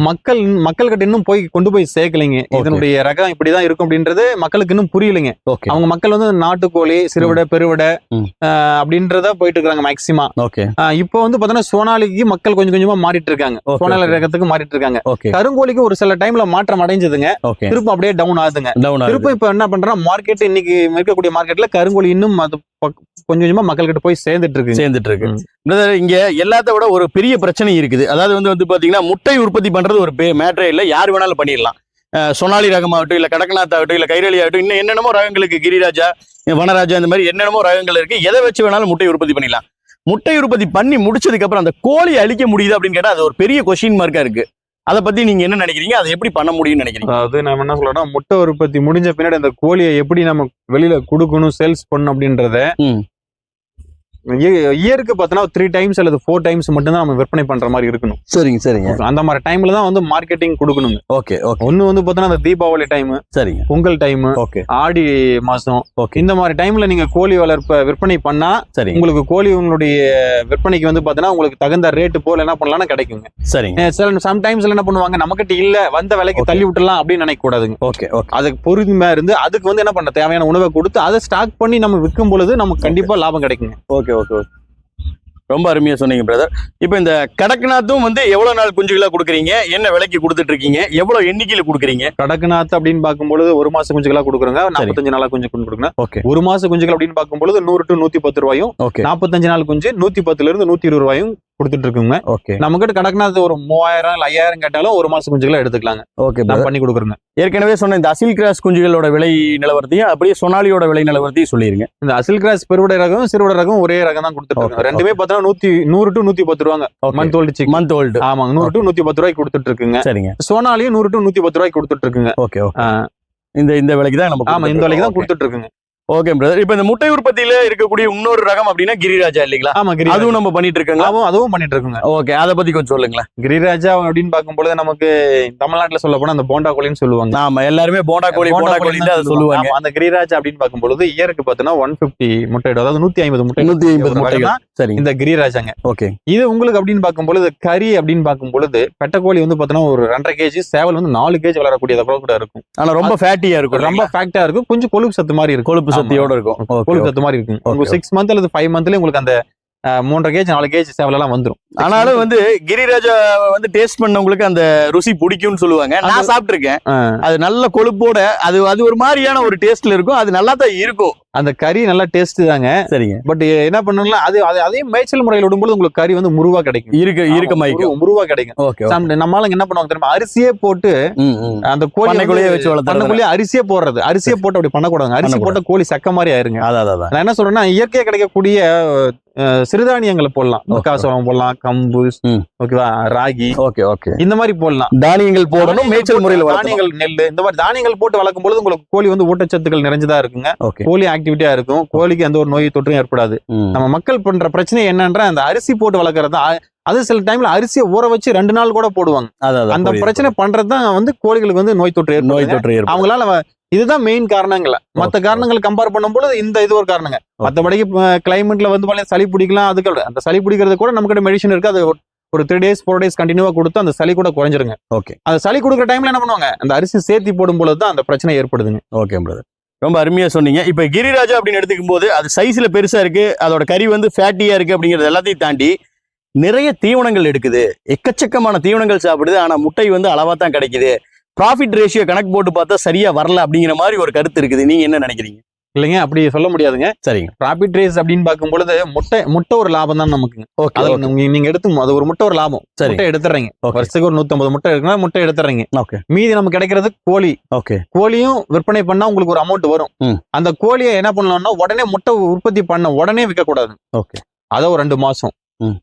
மக்கள் மக்கள் கிட்ட இன்னும் போய் கொண்டு போய் சேர்க்கலைங்க. இதனுடைய ரகம் இப்படிதான் இருக்கும் அப்படின்றது மக்களுக்கு இன்னும் புரியலைங்க. அவங்க மக்கள் வந்து நாட்டுக்கோழி சிறுவிடை பெருவிடை அப்படின்றத போயிட்டு இருக்காங்க மேக்சிமம் இப்போ வந்து பாத்தீங்கன்னா சோனாலிக்கு மக்கள் கொஞ்சம் கொஞ்சமா மாறிட்டு இருக்காங்க சோனாலி. ரகத்துக்கு மாறிட்டு இருக்காங்க கருங்கோழிக்கு ஒரு சில டைம்ல மாற்றம் அடைஞ்சதுங்க. ஓகே. திரும்ப அப்படியே டவுன் ஆகுதுங்க. திரும்ப இப்ப என்ன பண்றோம் மார்க்கெட் இன்னைக்கு இருக்கக்கூடிய மார்க்கெட்ல கருங்கோழி இன்னும் அது கொஞ்சம் கொஞ்சமா மக்கள் கிட்ட போய் சேர்ந்துட்டு இருக்கு சேர்ந்துட்டு இருக்கு இங்க எல்லாத்த விட ஒரு பெரிய பிரச்சனை இருக்குது. அதாவது வந்து வந்து பாத்தீங்கன்னா முட்டை உற்பத்தி பண்றது ஒரு மேட்டரே இல்ல. யார் வேணாலும் பண்ணிடலாம். சொனாலி ரகமாகட்டும் இல்ல கடக்கநாத் ஆகட்டும் இல்ல கைரளி ஆகட்டும் இன்னும் என்னென்னமோ ரகங்களுக்கு கிரிராஜா வனராஜா இந்த மாதிரி என்னென்னமோ ரகங்கள் இருக்கு. எதை வச்சு வேணாலும் முட்டை உற்பத்தி பண்ணிடலாம். முட்டை உற்பத்தி பண்ணி முடிச்சதுக்கு அப்புறம் அந்த கோழி அழிக்க முடியுது அப்படின்னு கேட்டா அது ஒரு பெரிய கொஸ்டின் மார்க்கா இருக்கு. அதை பத்தி நீங்க என்ன நினைக்கிறீங்க? அதை எப்படி பண்ண முடியும்னு நினைக்கிறீங்க? அதாவது நம்ம என்ன சொல்றோம்னா முட்டை உற்பத்தி முடிஞ்ச பின்னாடி அந்த கோழியை எப்படி நம்ம வெளியில கொடுக்கணும் சேல்ஸ் பண்ணணும் அப்படின்றத. இயருக்கு பார்த்தோன்னா த்ரீ டைம்ஸ் அல்லது ஃபோர் டைம்ஸ் மட்டும்தான் நம்ம விற்பனை பண்ற மாதிரி இருக்கணும். சரிங்க சரிங்க. அந்த மாதிரி டைம்ல தான் வந்து மார்க்கெட்டிங் கொடுக்கணுங்க. ஓகே ஓகே ஒன்னு வந்து பார்த்தோன்னா அந்த தீபாவளி டைம் சரிங்க. பொங்கல் டைம் ஓகே ஆடி மாசம் ஓகே இந்த மாதிரி டைம்ல நீங்க கோழி வளர்ப்ப விற்பனை பண்ணா சரிங்க. உங்களுக்கு கோழி உங்களுடைய விற்பனைக்கு வந்து பாத்தீங்கன்னா உங்களுக்கு தகுந்த ரேட்டு போல என்ன பண்ணலாம்னு கிடைக்குங்க. சரிங்க. சில சம்டைம்ஸ்ல என்ன பண்ணுவாங்க நம்மகிட்ட இல்ல வந்த விலைக்கு. தள்ளி விட்டுலாம் அப்படின்னு நினைக்க கூடாதுங்க. ஓகே ஓகே அதுக்கு பொறுமையா இருந்து அதுக்கு வந்து என்ன பண்ண தேவையான உணவை கொடுத்து அதை ஸ்டாக் பண்ணி நம்ம விற்கும் பொழுது நமக்கு கண்டிப்பா லாபம் கிடைக்குங்க. Okay okay okay. ரொம்ப அருமையா சொன்னீங்க பிரதர் இப்போ இந்த கடக்நாத்தும் வந்து எவ்வளவு நாள் குஞ்சுகளா கொடுக்குறீங்க? என்ன விலைக்கு கொடுத்துட்டு இருக்கீங்க எவ்வளவு எண்ணிக்கையில கொடுக்குறீங்க? கடக்குநாத் அப்படின்னு பார்க்கும்பொழுது ஒரு மாச குஞ்சுகளா கொடுக்குறோங்க. நாற்பத்தஞ்சு நாளா குஞ்சு கொடுக்குறோங்க. ஓகே. ஒரு மாச குஞ்சுகள் அப்படின்னு பார்க்கும்பொழுது நூறு டு நூத்தி பத்து ரூபாயும் நாற்பத்தஞ்சு நாள் குஞ்சு நூத்தி பத்துல இருந்து நூத்தி இருபது ரூபாயும் கொடுத்துட்டு இருக்குங்க ஓகே. நம்ம கிட்ட கடக்குநாத் ஒரு மூவாயிரம் இல்ல ஐயாயிரம் கேட்டாலும் ஒரு மாச குஞ்சுகளை எடுத்துக்கலாங்க. ஓகே நான் பண்ணி கொடுக்குறேங்க ஏற்கனவே சொன்ன இந்த அசில் கிராஸ் குஞ்சுகளோட விலை நிலவரத்தையும் அப்படியே சொனாலியோட விலை நிலவரத்தையும் சொல்லிருங்க. இந்த அசில் கிராஸ் பெருவிடை ரகம் சிறுவிடை ரகம் ஒரே ரகம் தான் கொடுத்துட்டு ரெண்டுமே பார்த்தோன்னா நூத்தி நூறு டு நூத்தி பத்து ரூபாங்க. மந்த் ஓல்டு மந்த் ஓல்டு ஆமாங்க நூறு டு நூத்தி பத்து ரூபாய்க்கு கொடுத்துட்டு இருக்குங்க. சரிங்க. சோனாலையும் நூறு டு நூத்தி பத்து ரூபாய்க்கு கொடுத்துட்டு இருக்குங்க. ஓகே இந்த இந்த விலைக்கு தான் நம்ம ஆமா இந்த விலைக்கு தான் கொடுத்துட்டு இருக்குங்க. ஓகே பிரதர் இப்போ இந்த முட்டை உற்பத்தியில இருக்கக்கூடிய இன்னொரு ரகம் அப்படின்னா கிரிராஜா இல்லைங்களா? ஆமா கிரிராஜா. அதுவும் நம்ம பண்ணிட்டு இருக்கோங்களா அதுவும் அதுவும் பண்ணிட்டு இருக்குங்க ஓகே அதை பத்தி கொஞ்சம் சொல்லுங்களேன். கிரிராஜா அப்படின்னு பார்க்கும்பொழுது நமக்கு தமிழ்நாட்டுல சொல்ல போனா அந்த போண்டா கோழின்னு சொல்லுவாங்க. ஆமா எல்லாருமே போண்டா கோழி போண்டா கோழி அதை சொல்லுவாங்க. அந்த கிரிராஜா அப்படின்னு பார்க்கும்பொழுது இயருக்கு பார்த்தீங்கன்னா ஒன் பிப்டி முட்டை அதாவது நூத்தி ஐம்பது முட்டை நூத்தி ஐம்பது தான் சரிங்க இந்த கிரிராஜாங்க. ஓகே இது உங்களுக்கு அப்படின்னு பார்க்கும்பொழுது கறி அப்படின்னு பார்க்கும்பொழுது பெட்டக்கோழி வந்து பார்த்தீங்கன்னா ஒரு ரெண்டரை கேஜி சேவல் வந்து நாலு கேஜி வளரக்கூடியத கூட கூட இருக்கும். ஆனா ரொம்ப ஃபேட்டியா இருக்கும் ரொம்ப ஃபேக்டா இருக்கும். கொஞ்சம் கொழுப்பு சத்து மாதிரி இருக்கும். கொழுப்பு சக்தியோட இருக்கும். கொழுப்பு சத்து மாதிரி இருக்கும். உங்களுக்கு சிக்ஸ் மந்த் அல்லது ஃபைவ் மந்த்ல உங்களுக்கு அந்த மூன்றரை கேஜி நாலு கேஜி சேவல் எல்லாம் வந்துரும். ஆனாலும் வந்து கிரிராஜா வந்து டேஸ்ட் பண்ணவங்களுக்கு அந்த ருசி பிடிக்கும்னு சொல்லுவாங்க. நான் சாப்பிட்டிருக்கேன். அது நல்ல கொழுப்போட அது அது ஒரு மாதிரியான ஒரு டேஸ்ட்ல இருக்கும். அது நல்லா தான் இருக்கும். அந்த கறி நல்லா டேஸ்ட் தாங்க. சரிங்க. பட் என்ன பண்ணணும்னா அது அது மேய்ச்சல் முறையில் விடும்போது உங்களுக்கு கறி வந்து முருவா கிடைக்கும். இருக்க இருக்க மைக்கும் முரு- முருவா கிடைக்கும். ஓகே நம்ம ஆளுங்க என்ன பண்ணுவாங்க தெரியுமா? அரிசியே போட்டு அந்த கோழி பண்ணைக்குள்ளேயே வச்சு. பண்ணக்குள்ளேயே அரிசியே போடுறது. அரிசியே போட்டு அப்படி பண்ணக்கூடாது அரிசி. போட்ட கோழி சக்க மாதிரி ஆயிருங்க. அதான் நான் என்ன சொல்றேன்னா இயற்கையா கிடைக்கக்கூடிய சிறுதானியங்களை போடலாம். மக்காசோளம் போடலாம் கம்பு. ஓகேவா? ராகி. Okay okay. இந்த மாதிரி போடலாம். தானியங்கள் போடணும் மேய்ச்சல் முறையில் தானியங்கள் நெல் இந்த மாதிரி தானியங்கள் போட்டு வளர்க்கும் பொழுது உங்களுக்கு கோழி வந்து ஊட்டச்சத்துக்கள் நிறைஞ்சதா இருக்குங்க. கோழி ஆக்டிவிட்டியா இருக்கும். கோழிக்கு எந்த ஒரு நோய் தொற்றும் ஏற்படாது. நம்ம மக்கள் பண்ற பிரச்சனை என்னன்ற அந்த அரிசி போட்டு வளர்க்கறது. அது சில டைம்ல அரிசியை ஊற வச்சு ரெண்டு நாள் கூட போடுவாங்க. அந்த பிரச்சனை பண்றது தான் வந்து கோழிகளுக்கு வந்து நோய் தொற்று. நோய் தொற்று அவங்களால இதுதான் மெயின் காரணங்கள. மத்த. காரணங்கள் கம்பேர் பண்ணும்போது இந்த இது ஒரு காரணங்க. மத்தபடிக்கு கிளைமேட்ல வந்து சளி பிடிக்கலாம் அதுக்கு. அந்த சளி பிடிக்கிறது கூட நம்ம கிட்ட மெடிசன் இருக்கு அது ஒரு- த்ரீ டேஸ் ஃபோர் டேஸ் கண்டினியூவா கொடுத்து அந்த சளி கூட குறைஞ்சிருங்க. Okay. அந்த சளி கொடுக்குற டைம்ல என்ன பண்ணுவாங்க? அந்த அரிசி சேர்த்தி போடும் பொழுது தான் அந்த பிரச்சனை ஏற்படுதுங்க. ஓகே பிரதர் ரொம்ப அருமையா சொன்னீங்க. இப்ப கிரிராஜா அப்படின்னு எடுத்துக்கும் போது அது சைஸ்ல பெருசா இருக்கு அதோட கறி வந்து ஃபேட்டியா இருக்கு அப்படிங்கறது எல்லாத்தையும் தாண்டி நிறைய தீவனங்கள் எடுக்குது. எக்கச்சக்கமான தீவனங்கள் சாப்பிடுது ஆனா முட்டை வந்து அளவா தான் கிடைக்குது. ப்ராஃபிட் ரேஷியோ கணக்கு போட்டு பார்த்தா சரியா வரல அப்படிங்கிற மாதிரி ஒரு கருத்து இருக்குது. நீங்க என்ன நினைக்கிறீங்க? இல்லைங்க அப்படி சொல்ல முடியாதுங்க. சரிங்க. ப்ராஃபிட் ரேஸ் அப்படின்னு பார்க்கும் பொழுது முட்டை முட்டை ஒரு லாபம் தான் நமக்கு ஓகே நீங்க- எடுத்து அது ஒரு முட்டை ஒரு லாபம். சரி முட்டை எடுத்துறீங்க. வருஷத்துக்கு ஒரு 150 முட்டை இருக்குன்னா முட்டை எடுத்துறீங்க. ஓகே மீதி நமக்கு கிடைக்கிறது கோழி. ஓகே கோழியும் விற்பனை பண்ணா உங்களுக்கு ஒரு அமௌண்ட் வரும். அந்த கோழியை என்ன பண்ணலாம்னா உடனே முட்டை உற்பத்தி பண்ண உடனே விற்க கூடாது ஓகே அதை ஒரு ரெண்டு மாசம்.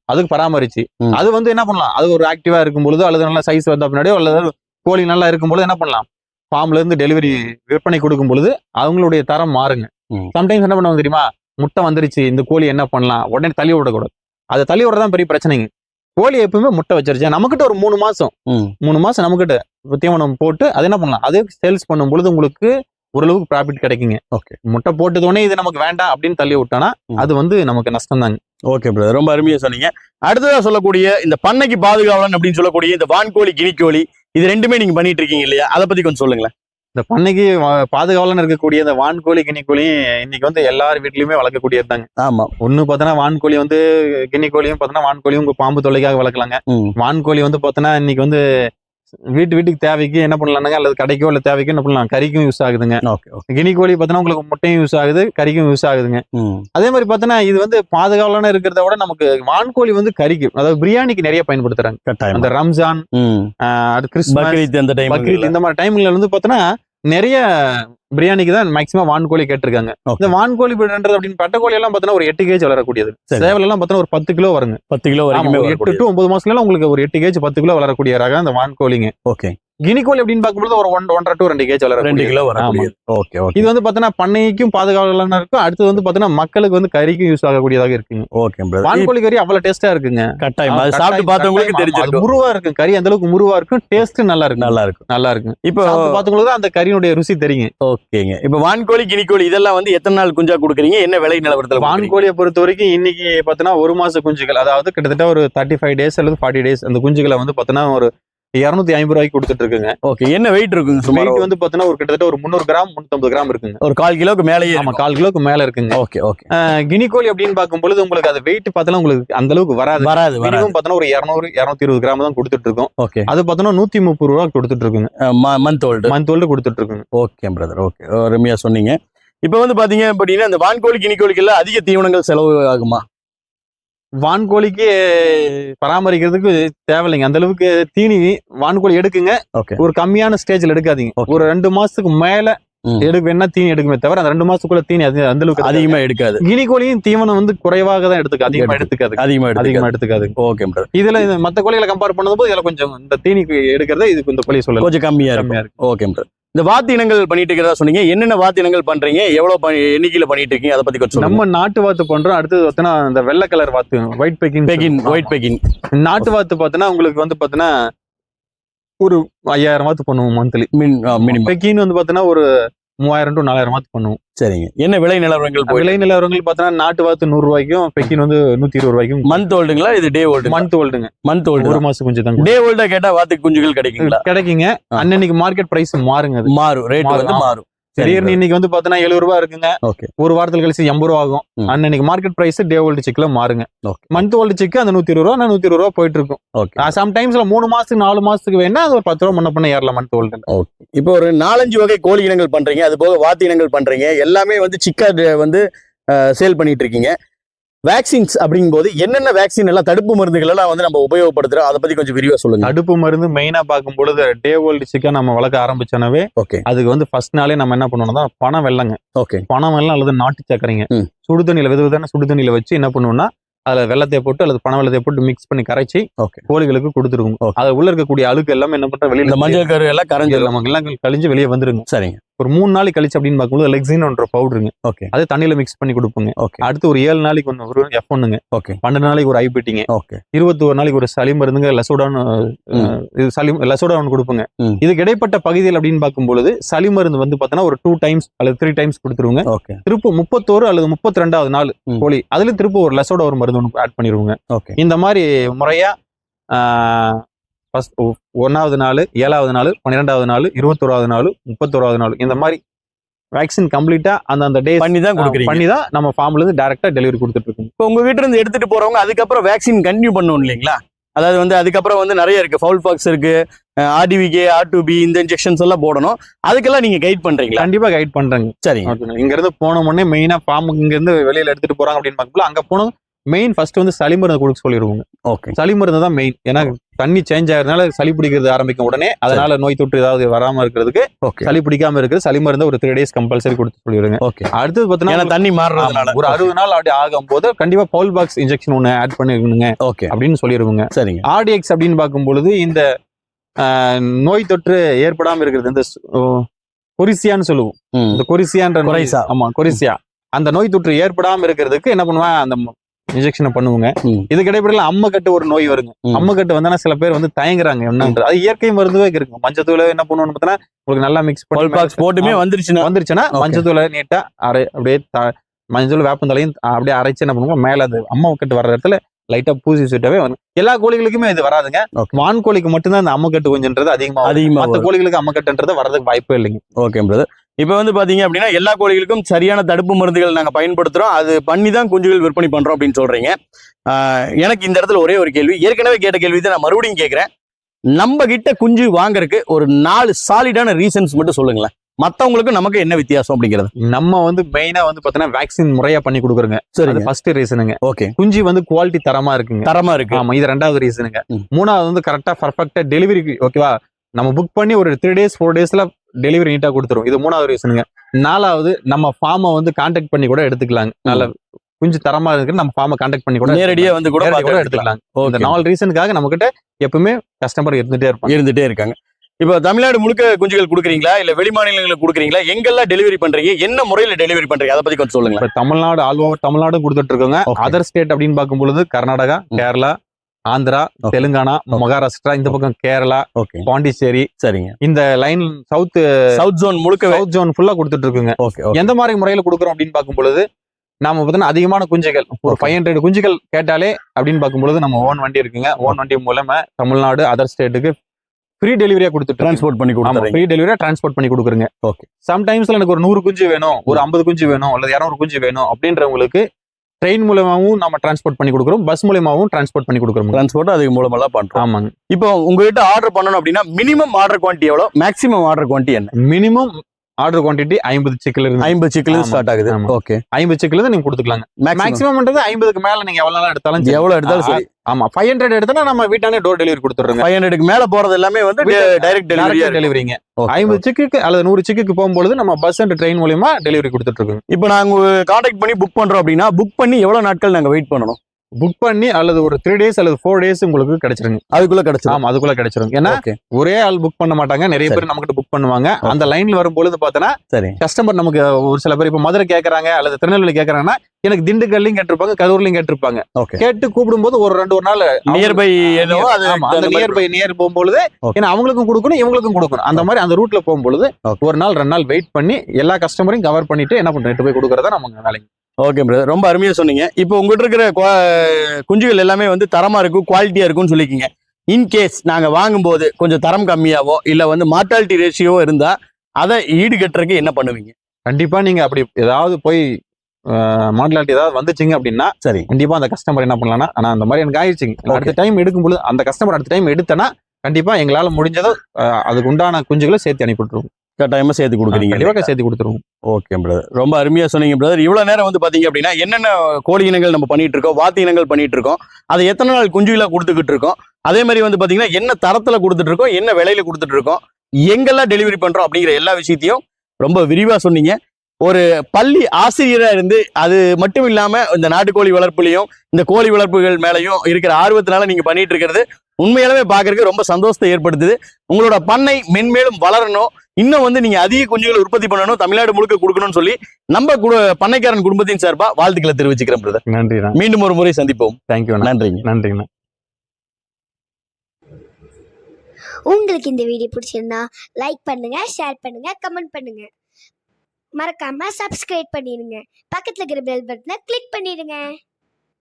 அதுக்கு பராமரிச்சு. அது வந்து என்ன பண்ணலாம்? அது ஒரு ஆக்டிவா இருக்கும் பொழுது அல்லது நல்ல சைஸ் வந்த பின்னாடியோ அல்லது கோழி நல்லா இருக்கும் பொழுது என்ன பண்ணலாம்? ஃபார்ம்ல இருந்து டெலிவரி விற்பனை கொடுக்கும் பொழுது அவங்களுடைய தரம் மாறுங்க. சம்டைம்ஸ் என்ன பண்ணுவாங்க தெரியுமா? முட்டை வந்துருச்சு இந்த கோழி என்ன பண்ணலாம்? உடனே தள்ளி விடக்கூடாது. அதை தள்ளி விடுறதான் பெரிய பிரச்சனைங்க. கோழி எப்பவுமே முட்டை வச்சிருச்சு. நம்மகிட்ட ஒரு மூணு மாசம். மூணு மாசம் நம்மகிட்ட தீவனம் போட்டு அது என்ன பண்ணலாம்? அது சேல்ஸ் பண்ணும் பொழுது உங்களுக்கு ஓரளவுக்கு ப்ராஃபிட் கிடைக்குங்க. ஓகே முட்டை போட்டதோடனே இது நமக்கு வேண்டாம் அப்படின்னு தள்ளி விட்டோம்னா. அது வந்து நமக்கு நஷ்டம் தாங்க ஓகே பிரதர் ரொம்ப அருமையா சொன்னீங்க. அடுத்ததா சொல்லக்கூடிய இந்த பண்ணைக்கு பாதுகாவலன் அப்படின்னு சொல்லக்கூடிய இந்த வான்கோழி கினிக்கோழி இது ரெண்டுமே நீங்க பண்ணிட்டு இருக்கீங்க இல்லையா? அதை பத்தி கொஞ்சம் சொல்லுங்களேன். இந்த பண்ணைக்கு பாதுகாவலன் இருக்கக்கூடிய இந்த வான்கோழி கினிக்கோழி இன்னைக்கு வந்து எல்லார் வீட்லயுமே வளர்க்கக்கூடியது தாங்க ஆமா. ஒண்ணு பார்த்தோன்னா வான்கோழி வந்து கினிக்கோழியும் பார்த்தோன்னா வான்கோழியும் உங்க பாம்பு தொல்லைக்காக வளர்க்கலாங்க. வான்கோழி வந்து பார்த்தோன்னா இன்னைக்கு வந்து வீட்டு வீட்டுக்கு தேவைக்கு என்ன பண்ணலாம்னாங்க? அல்லது கடைக்கோ இல்ல தேவைக்கு என்ன பண்ணலாம்? கறிக்கும் யூஸ் ஆகுதுங்க. கினி கோழி பார்த்தோன்னா உங்களுக்கு முட்டையும் யூஸ் ஆகுது கறிக்கும் யூஸ் ஆகுதுங்க. அதே மாதிரி பார்த்தோன்னா இது வந்து பாதுகாவலான இருக்கிறத விட நமக்கு வான்கோழி வந்து கறிக்கு அதாவது பிரியாணிக்கு நிறைய பயன்படுத்துறாங்க. அந்த ரம்ஜான் அது கிறிஸ்மஸ் இந்த மாதிரி டைம்ல வந்து பார்த்தோன்னா நிறைய பிரியாணிக்கு தான் மேக்ஸிமம் வான்கோழி கேட்டிருக்காங்க. இந்த வான்கோழி பிரியாணின்றது அப்படின்னு பட்டக்கோழி எல்லாம் பார்த்தோன்னா ஒரு எட்டு கேஜ் வளரக்கூடியது. சேவல் எல்லாம் பார்த்தோன்னா ஒரு பத்து கிலோ வருங்க. பத்து கிலோ வரைக்குமே எட்டு டு ஒன்பது மாசத்துல உங்களுக்கு ஒரு எட்டு கேஜ் பத்து கிலோ வளரக்கூடிய ரகம் அந்த வான்கோழிங்க. ஓகே கினிக்கோழி அப்படின்னு பார்க்கும்போது ஒரு ஒன் ஒன்றரை டு ரெண்டு கேஜ் வளர ரெண்டு கிலோ வரக்கூடியது. Okay okay. இது வந்து பார்த்தோன்னா பண்ணைக்கும் பாதுகாவலான இருக்கும் அடுத்து வந்து பார்த்தோன்னா மக்களுக்கு வந்து கறிக்கும் யூஸ் ஆகக்கூடியதாக இருக்குங்க. ஓகே வான்கோழி கறி அவ்வளவு டேஸ்டா இருக்குங்க. கட்டாயம். அது சாப்பிட்டு பார்த்தவங்களுக்கு தெரிஞ்சிருக்கும். முருவா இருக்கும். கறி அந்த அளவுக்கு முருவா இருக்கும். டேஸ்ட் நல்லா இருக்கும். நல்லா இருக்கும். நல்லா இருக்கும். இப்போ பார்த்தவங்களுக்கு அந்த கறியினுடைய ருசி தெரியுங்க. ஓகேங்க. இப்போ வான்கோழி கினிக்கோழி இதெல்லாம் வந்து எத்தனை நாள் குஞ்சா கொடுக்குறீங்க? என்ன விலை நிலவரத்தில் வான்கோழி வான்கோழியை பொறுத்த வரைக்கும் இன்னைக்கு பார்த்தோன்னா ஒரு மாச குஞ்சுகள் அதாவது கிட்டத்தட்ட ஒரு தேர்ட்டி ஃபைவ் டேஸ் அல்லது ஃபார்ட்டி டேஸ் அந்த குஞ்சுகளை வந்து பார்த்தோன்னா ஒரு இரநூத்தி ஐம்பது ரூபாய்க்கு கொடுத்துட்டு இருக்குங்க ஓகே என்ன வெயிட் இருக்குங்க வெயிட் வந்து பார்த்தோன்னா ஒரு கிட்டத்தட்ட ஒரு முந்நூறு கிராம் முந்நூத்தம்பது கிராம் இருக்குங்க. ஒரு கால் கிலோக்கு மேலேயே ஆமா கால் கிலோக்கு மேல இருக்குங்க. ஓகே ஓகே அஹ் கினிக்கோழி அப்படின்னு பார்க்கும் பொழுது உங்களுக்கு அது வெயிட் பார்த்தோன்னா உங்களுக்கு அந்த அளவுக்கு வராது. வராது மினிமம் பார்த்தோன்னா ஒரு இரநூறு இரநூத்தி இருபது கிராம் தான் கொடுத்துட்டு இருக்கோம் ஓகே அது பார்த்தோன்னா நூத்தி முப்பது ரூபா கொடுத்துட்டு இருக்குங்க மந்த் ஓல்டு மந்த் ஓல்டு கொடுத்துட்டு இருக்குங்க ஓகே பிரதர் ஓகே அருமையா சொன்னீங்க. இப்போ வந்து பாத்தீங்க அப்படின்னா இந்த வான்கோழி கினிக்கோழிக்கெல்லாம் அதிக தீவனங்கள் செலவு ஆகுமா? வான்கோழிக்கு பராமரிக்கிறதுக்கு தேவையில்லைங்க. அந்த அளவுக்கு தீனி வான்கோழி எடுக்குங்க. ஒரு கம்மியான ஸ்டேஜ்ல எடுக்காதீங்க. ஒரு ரெண்டு மாசத்துக்கு மேல. எடுக்க வேணா தீனி எடுக்குமே தவிர அந்த ரெண்டு மாசத்துக்குள்ள தீனி அந்த அளவுக்கு அதிகம் எடுக்காது. கினி கோழியும் தீவனம் வந்து குறைவாக தான் எடுத்துக்க அதிகமா எடுத்துக்காது. அதிகமா அதிகமா எடுத்துக்காது. ஓகே இதுல மத்த கோழிகளை கம்பேர் பண்ணும்போது இதுல கொஞ்சம் இந்த தீனி எடுக்கிறத இதுக்கு இந்த கோழி சொல்லலாம். கொஞ்சம் கம்மியா கம்மியா இருக்கு ஓகே இந்த வாத்து இனங்கள் பண்ணிட்டு இருக்கிறதா சொன்னீங்க. என்னென்ன வாத்து இனங்கள் பண்றீங்க? எவ்வளவு எண்ணிக்கையில பண்ணிட்டு இருக்கீங்க? அதை பத்தி கொஞ்சம் நம்ம நாட்டு வாத்து பண்றோம். அடுத்தது பார்த்தீங்கன்னா இந்த வெள்ளை கலர் வாத்து white Pekin Pekin white Pekin நாட்டு வாத்து பார்த்தீங்கன்னா உங்களுக்கு வந்து பார்த்தீங்கன்னா ஒரு ஐயாயிரம் வாத்து பண்ணுவோம் மந்த்லி மின் மினிமம் பெக்கின் வந்து பார்த்தீங்கன்னா ஒரு மூவாயிரம் டு நாலாயிரம் வாத்து பண்ணுவோம். சரிங்க. என்ன விலை நிலவரங்கள் போய் விலை நிலவரங்கள் பார்த்தீங்கன்னா நாட்டு வாத்து நூறு ரூபாய்க்கும் பெக்கின் வந்து நூத்தி இருபது ரூபாய்க்கும் மந்த் ஓல்டுங்களா இது டே ஓல்டு மந்த் ஓல்டுங்க மந்த் ஓல்டு ஒரு மாசம் கொஞ்சம் தான் டே ஓல்டா கேட்டா வாத்து குஞ்சுகள் கிடைக்குங்களா? கிடைக்குங்க. அன்னன்னைக்கு மார்க்கெட் பிரைஸ் மாறுங்க அது. மாறும். ரேட் வந்து. மாறும். திடீர்னு இன்னைக்கு வந்து பாத்தீங்கன்னா எழுபது ரூபா இருக்குங்க. ஓகே ஒரு வாரத்துல கழிச்சு எண்பது ரூபா ஆகும். அன்னைக்கு மார்க்கெட் பிரைஸ் டே ஓல்டு செக்ல மாறுங்க. மந்த் ஓல்டு செக் அந்த நூத்தி இருபது ரூபா நூத்தி இருபது ரூபா போயிட்டு இருக்கும் ஓகே சம்டைம்ஸ்ல மூணு மாசத்துக்கு நாலு மாசத்துக்கு வேணா அது ஒரு பத்து ரூபா முன்ன பண்ண ஏறலாம் மந்த் ஓல்டு இப்போ ஒரு நாலஞ்சு வகை கோழி இனங்கள் பண்றீங்க அது போக வாத்து இனங்கள் பண்றீங்க எல்லாமே வந்து சிக்கா வந்து சேல் பண்ணிட்டு இருக்கீங்க. வேக்சின்ஸ் அப்படிங்கும்போது என்னென்ன வேக்சின் எல்லாம் தடுப்பு மருந்துகள் எல்லாம் வந்து நம்ம உபயோகப்படுத்துறோம்? அதை பத்தி கொஞ்சம் விரிவா சொல்லுங்க. தடுப்பு மருந்து மெயினா பார்க்கும் பொழுது டே ஓல்டு சிக்கன் நம்ம வளர்க்க ஆரம்பிச்சோனவே ஓகே அதுக்கு வந்து ஃபர்ஸ்ட் நாளே நம்ம என்ன பண்ணணும்னா பணம் வெள்ளங்க ஓகே பணம் வெள்ளம் அல்லது நாட்டு சக்கரைங்க. சுடு தண்ணியில வித விதான சுடு தண்ணியில வச்சு என்ன பண்ணுவோம்னா அதுல வெள்ளத்தை போட்டு அல்லது பண வெள்ளத்தை போட்டு மிக்ஸ் பண்ணி கரைச்சி கோழிகளுக்கு கொடுத்துருவோம். அது உள்ள இருக்கக்கூடிய அழுக்கு எல்லாமே என்ன பண்ற இந்த வெளியில மஞ்சள் கரு எல்லாம் கரைஞ்சிடும் நமக்கு எல்லாம் கழிஞ்சு வெளியே வந்துருங்க. சரிங்க. ஒரு மூணு நாளைக்கு கழிச்சு அப்படின்னு பார்க்கும்போது லெக்ஸின்ன்ற பவுடருங்க ஓகே அது தண்ணியில மிக்ஸ் பண்ணி கொடுப்போங்க. ஓகே அடுத்து ஒரு ஏழு நாளைக்கு ஒன்று ஒரு எஃப் ஒண்ணுங்க. ஓகே பன்னெண்டு நாளைக்கு ஒரு ஐபிட்டிங்க ஓகே இருபத்தி ஒரு நாளைக்கு ஒரு சளி மருந்துங்க லசோடான். இது சளி லசோடான் கொடுப்போங்க. இதுக்கு இடைப்பட்ட பகுதியில் அப்படின்னு பார்க்கும்பொழுது சளி மருந்து வந்து பார்த்தோன்னா ஒரு டூ டைம்ஸ் அல்லது த்ரீ டைம்ஸ் கொடுத்துருவோங்க. ஓகே திரும்ப முப்பத்தோரு அல்லது முப்பத்தி ரெண்டாவது நாள். கோழி அதுல திரும்ப ஒரு லசோடா ஒரு மருந்து ஒன்று ஆட் பண்ணிடுவோங்க ஓகே இந்த மாதிரி முறையா ஃபர்ஸ்ட் ஒன்னாவது நாள் ஏழாவது நாள் பன்னிரெண்டாவது நாள் இருபத்தோராவது நாள் முப்பத்தோராவது நாள். இந்த மாதிரி வேக்சின் கம்ப்ளீட்டா அந்த அந்த டே பண்ணி தான் கொடுக்குறீங்க. பண்ணி தான் நம்ம ஃபார்ம்ல இருந்து டைரக்டா டெலிவரி கொடுத்துட்டு இருக்கோம் இப்போ உங்க வீட்டுல இருந்து எடுத்துட்டு போறவங்க அதுக்கப்புறம் வேக்சின் கண்டினியூ பண்ணணும் இல்லைங்களா? அதாவது வந்து அதுக்கப்புறம் வந்து நிறைய இருக்கு. ஃபவுல் பாக்ஸ் இருக்கு ஆர்டிவிகே ஆர் டு பி இந்த இன்ஜெக்ஷன்ஸ் எல்லாம் போடணும். அதுக்கெல்லாம் நீங்க கைட் பண்றீங்களா? கண்டிப்பா கைட் பண்றாங்க. சரிங்க. ஓகேங்களா? இங்க இருந்து போன உடனே மெயினா ஃபார்முக்கு இங்க இருந்து வெளியில எடுத்துட்டு போறாங்க அப்படின்னு பார்க்கும்போது அங்க போனோம் மெயின் ஃபர்ஸ்ட் வந்து சளி மருந்து கொடுக்க சொல்லிடுவோங்க ஓகே சளி மருந்து தான் மெயின் ஏன்னா தண்ணி சேஞ்ச் ஆகிறதுனால சளி பிடிக்கிறது ஆரம்பிக்கும் உடனே அதனால நோய் தொற்று ஏதாவது வராம இருக்கிறதுக்கு ஓகே சளி பிடிக்காம இருக்கிறது சளி மருந்து ஒரு த்ரீ டேஸ் கம்பல்சரி கொடுத்து சொல்லிடுங்க. ஓகே அடுத்தது ஏன்னா பாத்தீங்கன்னா தண்ணி மாறுறதுனால. ஒரு அறுபது நாள் அப்படி ஆகும்போது கண்டிப்பா பவுல் பாக்ஸ் இன்ஜெக்ஷன் ஒன்று ஆட் பண்ணிருக்கணுங்க ஓகே அப்படின்னு சொல்லிடுவோங்க சரிங்க. ஆர்டிஎக்ஸ் அப்படின்னு பார்க்கும் பொழுது இந்த நோய் தொற்று ஏற்படாம இருக்கிறது இந்த கொரிசியான்னு சொல்லுவோம். இந்த கொரிசியான்ற. ஆமா கொரிசியா. அந்த நோய் தொற்று ஏற்படாம இருக்கிறதுக்கு என்ன பண்ணுவேன் அந்த இன்ஜெக்ஷனை பண்ணுவோங்க. இதுக்கு இடைப்படல அம்மக்கட்டு ஒரு நோய் வருங்க. அம்மக்கட்டு வந்தா சில பேர் வந்து தயங்குறாங்க. என்னன்றது. அது இயற்கை மருந்துவே இருக்கு மஞ்சத்தூளை என்ன பண்ணுவோம்னு பார்த்தா உங்களுக்கு நல்லா மிக்ஸ் பண்ணி பாக்ஸ் போட்டுமே வந்துருச்சுன்னா. வந்துருச்சுன்னா. மஞ்சத்தூளை நீட்டா அரை அப்படியே மஞ்சள் வேப்பந்தலையும் அப்படியே அரைச்சு என்ன பண்ணுவோம் மேல அது அம்மக்கட்டு வர்ற இடத்துல லைட்டா பூசி சுட்டாவே வரும் எல்லா கோழிகளுக்குமே இது வராதுங்க. வான் கோழிக்கு மட்டும்தான் அந்த அம்மக்கட்டு கொஞ்சன்றது அதிகமா. அதிகமா மத்த கோழிகளுக்கு அம்மக்கட்டுன்றது வரதுக்கு வாய்ப்பே இல்லைங்க. ஓகே பிரதர் இப்போ வந்து பாத்தீங்க அப்படின்னா எல்லா கோழிகளுக்கும் சரியான தடுப்பு மருந்துகள் நாங்க பயன்படுத்துறோம். அது பண்ணி தான் குஞ்சுகள் விற்பனை பண்றோம் அப்படின்னு சொல்றீங்க. ஆஹ் எனக்கு இந்த இடத்துல ஒரே ஒரு கேள்வி. ஏற்கனவே கேட்ட கேள்வி தான் நான் மறுபடியும் கேட்கிறேன் நம்ம கிட்ட குஞ்சு வாங்குறதுக்கு ஒரு நாலு சாலிடான ரீசன்ஸ் மட்டும் சொல்லுங்களேன். மத்தவங்களுக்கு நமக்கு என்ன வித்தியாசம் அப்படிங்கிறது? நம்ம வந்து மெயினா வந்து பாத்தீங்கன்னா வேக்சின் முறையா பண்ணி கொடுக்குறோங்க. சரிங்க. ஃபர்ஸ்ட் ரீசனுங்க ஓகே. குஞ்சு வந்து குவாலிட்டி தரமா இருக்குங்க. தரமா இருக்கு. ஆமா இது ரெண்டாவது ரீசனுங்க. மூணாவது வந்து கரெக்டா பர்ஃபெக்டா டெலிவரி ஓகேவா நம்ம புக் பண்ணி ஒரு த்ரீ டேஸ் ஃபோர் டேஸ்ல டெலிவரி நீட்டா கொடுத்துரும். இது மூணாவது ரீசனுங்க நாலாவது நம்ம ஃபார்மை வந்து கான்டாக்ட் பண்ணி கூட எடுத்துக்கலாங்க. நல்ல குஞ்சு தரமா இருக்கு நம்ம ஃபார்மை கான்டாக்ட் பண்ணி கூட நேரடியா வந்து கூட கூட எடுத்துக்கலாம். இந்த நாலு ரீசனுக்காக நம்ம கிட்ட எப்பவுமே கஸ்டமர் இருந்துட்டே இருப்பாங்க. இருந்துட்டே இருக்காங்க. இப்போ தமிழ்நாடு முழுக்க குஞ்சுகள் கொடுக்குறீங்களா? இல்ல வெளி மாநிலங்களுக்கு கொடுக்குறீங்களா? எங்கெல்லாம் டெலிவரி பண்றீங்க? என்ன முறையில டெலிவரி பண்றீங்க? அதை பத்தி கொஞ்சம் சொல்லுங்க இப்ப தமிழ்நாடு ஆல் ஓவர் தமிழ்நாடு கொடுத்துட்டு இருக்கோங்க. அதர் ஸ்டேட் அப்படின்னு பார்க்கும் பொழுது கர்நாடகா. கேரளா ஆந்திரா. தெலுங்கானா மகாராஷ்டிரா இந்த பக்கம் கேரளா ஓகே பாண்டிச்சேரி. சரிங்க. இந்த லைன் சவுத் சவுத் ஜோன் முழுக்க சவுத் ஜோன் ஃபுல்லா கொடுத்துட்டு இருக்குங்க ஓகே ஓகே எந்த மாதிரி முறையில கொடுக்குறோம் அப்படின்னு பார்க்கும் பொழுது நாம பார்த்தீங்கன்னா அதிகமான குஞ்சுகள் ஒரு. ஃபைவ் ஹண்ட்ரட் குஞ்சுகள் கேட்டாலே அப்படின்னு பார்க்கும் பொழுது நம்ம ஓன் வண்டி இருக்குங்க. ஓன் வண்டி மூலமா தமிழ்நாடு அதர் ஸ்டேட்டுக்கு ஃப்ரீ டெலிவரியா கொடுத்துட்டு டிரான்ஸ்போர்ட் பண்ணி கொடுத்துறீங்க ஃப்ரீ டெலிவரியா டிரான்ஸ்போர்ட் பண்ணி கொடுக்குறங்க. Okay. சம்டைம்ஸ்ல எனக்கு ஒரு நூறு குஞ்சு வேணும் ஒரு ஐம்பது குஞ்சு வேணும் அல்லது இரநூறு குஞ்சு வேணும் அப்படின்றவங்களுக்கு ட்ரெயின் மூலமாவும் நம்ம டிரான்ஸ்போர்ட் பண்ணி கொடுக்குறோம். பஸ் மூலமாவும் டிரான்ஸ்போர்ட் பண்ணி கொடுக்குறோம். டிரான்ஸ்போர்ட் அதுக்கு மூலமெல்லாம் பண்றோம். ஆமாங்க. இப்போ உங்ககிட்ட ஆர்டர் பண்ணணும் அப்படின்னா மினிமம் ஆர்டர் குவான்டிட்டி எவ்வளோ மேக்ஸிமம் ஆர்டர் குவான்டிட்டி என்ன? மினிமம் ஆர்டர் குவான்டிட்டி ஐம்பது சிக்கல் இருந்து. ஐம்பது சிக்கல். ஸ்டார்ட் ஆகுது. ஓகே ஐம்பது சிக்கல் இருந்து நீங்க கொடுத்துக்கலாங்க. மேக்ஸிமம் மேக்ஸிமம்ன்றது ஐம்பதுக்கு மேல நீங்க எவ்வளவு நாள் எடுத்தாலும். எவ்வளவு எடுத்தாலும் சரி. ஆமா. ஃபைவ் ஹண்ட்ரட் எடுத்தா நம்ம வீட்டானே டோர் டெலிவரி கொடுத்துறோங்க ஃபைவ் ஹண்ட்ரடுக்கு மேல போறது எல்லாமே வந்து டைரக்ட் டெலிவரியா டெலிவரிங்க ஐம்பது சிக்குக்கு அல்லது நூறு சிக்குக்கு போகும்பொழுது நம்ம பஸ் அண்ட் ட்ரெயின் மூலியமா டெலிவரி கொடுத்துட்டு இருக்கோங்க இப்போ நாங்க காண்டாக்ட் பண்ணி புக் பண்றோம் அப்படின்னா புக் பண்ணி எவ்வளவு நாட்கள் நாங்க வெயிட் பண்ணணும்? புக் பண்ணி அல்லது ஒரு த்ரீ டேஸ் அல்லது ஃபோர் டேஸ் உங்களுக்கு கிடைச்சிருங்க. அதுக்குள்ள கிடைச்சிடும் ஆமா அதுக்குள்ள கிடைச்சிரும் ஏன்னா ஒரே ஆள் புக் பண்ண மாட்டாங்க. நிறைய. பேர் நம்மகிட்ட புக் பண்ணுவாங்க. அந்த லைன்ல வரும்பொழுது பார்த்தோன்னா சரி. கஸ்டமர் நமக்கு ஒரு சில பேர் இப்ப மதுரை கேக்குறாங்க அல்லது திருநெல்வேலி கேக்குறாங்கன்னா எனக்கு திண்டுக்கல்லையும் கேட்டிருப்பாங்க கரூர்லயும் கேட்டிருப்பாங்க. கேட்டு கூப்பிடும்போது ஒரு ரெண்டு ஒரு நாள் நியர்பை அது ஆமா அந்த நியர் பை நியர் போகும்பொழுது. ஏன்னா அவங்களுக்கும் கொடுக்கணும் இவங்களுக்கும் கொடுக்கணும். அந்த மாதிரி அந்த ரூட்ல போகும்பொழுது. ஒரு நாள் ரெண்டு நாள் வெயிட் பண்ணி எல்லா கஸ்டமரையும் கவர் பண்ணிட்டு என்ன பண்ணிட்டு போய் கொடுக்கறதா நமக்கு வேலைங்க. ஓகே பிரதர் ரொம்ப அருமையா சொன்னீங்க. இப்போ உங்ககிட்ட இருக்கிற குவா- குஞ்சுகள் எல்லாமே வந்து தரமா இருக்கும் குவாலிட்டியா இருக்கும்னு சொல்லிக்கிங்க இன்கேஸ் நாங்க வாங்கும்போது கொஞ்சம் தரம் கம்மியாவோ இல்ல வந்து மார்டாலிட்டி ரேஷியோ இருந்தா அதை ஈடு கட்டுறதுக்கு என்ன பண்ணுவீங்க? கண்டிப்பா நீங்க அப்படி ஏதாவது போய் மாடலாட்டி ஏதாவது வந்துச்சுங்க அப்படின்னா சரி. கண்டிப்பா அந்த கஸ்டமர் என்ன பண்ணலாம்னா ஆனா அந்த மாதிரி எனக்கு ஆயிடுச்சுங்க. அடுத்த டைம் எடுக்கும்போது அந்த கஸ்டமர் அடுத்த டைம் எடுத்தனா கண்டிப்பா எங்களால முடிஞ்சதோ அஹ், அதுக்கு உண்டான குஞ்சுகளை சேர்த்து அனுப்பி விட்டுருவோம். கட்டாயமா சேர்த்து கொடுக்குறீங்க. கண்டிப்பா சேர்த்து கொடுத்துருவோம். ஓகே பிரதர் ரொம்ப அருமையாக சொன்னீங்க பிரதர் இவ்வளோ நேரம் வந்து பார்த்தீங்க அப்படின்னா என்னென்ன கோழி இனங்கள் நம்ம பண்ணிட்டு இருக்கோம் வாத்து இனங்கள் பண்ணிட்டு இருக்கோம் அதை எத்தனை நாள் குஞ்சுகளாக கொடுத்துக்கிட்டு இருக்கோம் அதே மாதிரி வந்து பார்த்தீங்கன்னா என்ன தரத்தில் கொடுத்துட்டு இருக்கோம் என்ன விலையில கொடுத்துட்டு இருக்கோம் எங்கெல்லாம் டெலிவரி பண்ணுறோம் அப்படிங்கிற எல்லா விஷயத்தையும் ரொம்ப விரிவாக சொன்னீங்க. ஒரு பள்ளி ஆசிரியரா இருந்து அது மட்டும் இல்லாம இந்த நாட்டுக்கோழி வளர்ப்புலையும் இந்த கோழி வளர்ப்புகள் மேலையும் இருக்கிற ஆர்வத்தினால நீங்க பண்ணிட்டு இருக்கிறது உண்மையாலுமே பாக்குறதுக்கு ரொம்ப சந்தோஷத்தை ஏற்படுத்துது. உங்களோட பண்ணை மென்மேலும் வளரணும். இன்னும் வந்து நீங்க அதிக குஞ்சுகளை உற்பத்தி பண்ணணும். தமிழ்நாடு முழுக்க கொடுக்கணும்னு சொல்லி நம்ம பண்ணைக்காரன் குடும்பத்தின் சார்பா வாழ்த்துக்களை தெரிவிச்சுக்கிறேன் பிரதர் நன்றிண்ணா. மீண்டும் ஒரு முறை சந்திப்போம். தேங்க்யூண்ணா நன்றிங்க. நன்றிண்ணா உங்களுக்கு இந்த வீடியோ பிடிச்சிருந்தா லைக் பண்ணுங்க ஷேர் பண்ணுங்க கமெண்ட் பண்ணுங்க. மறக்காம சப்ஸ்கிரைப் பண்ணிடுங்க பக்கத்தில் இருக்கிற பெல் பட்டனை கிளிக் பண்ணிடுங்க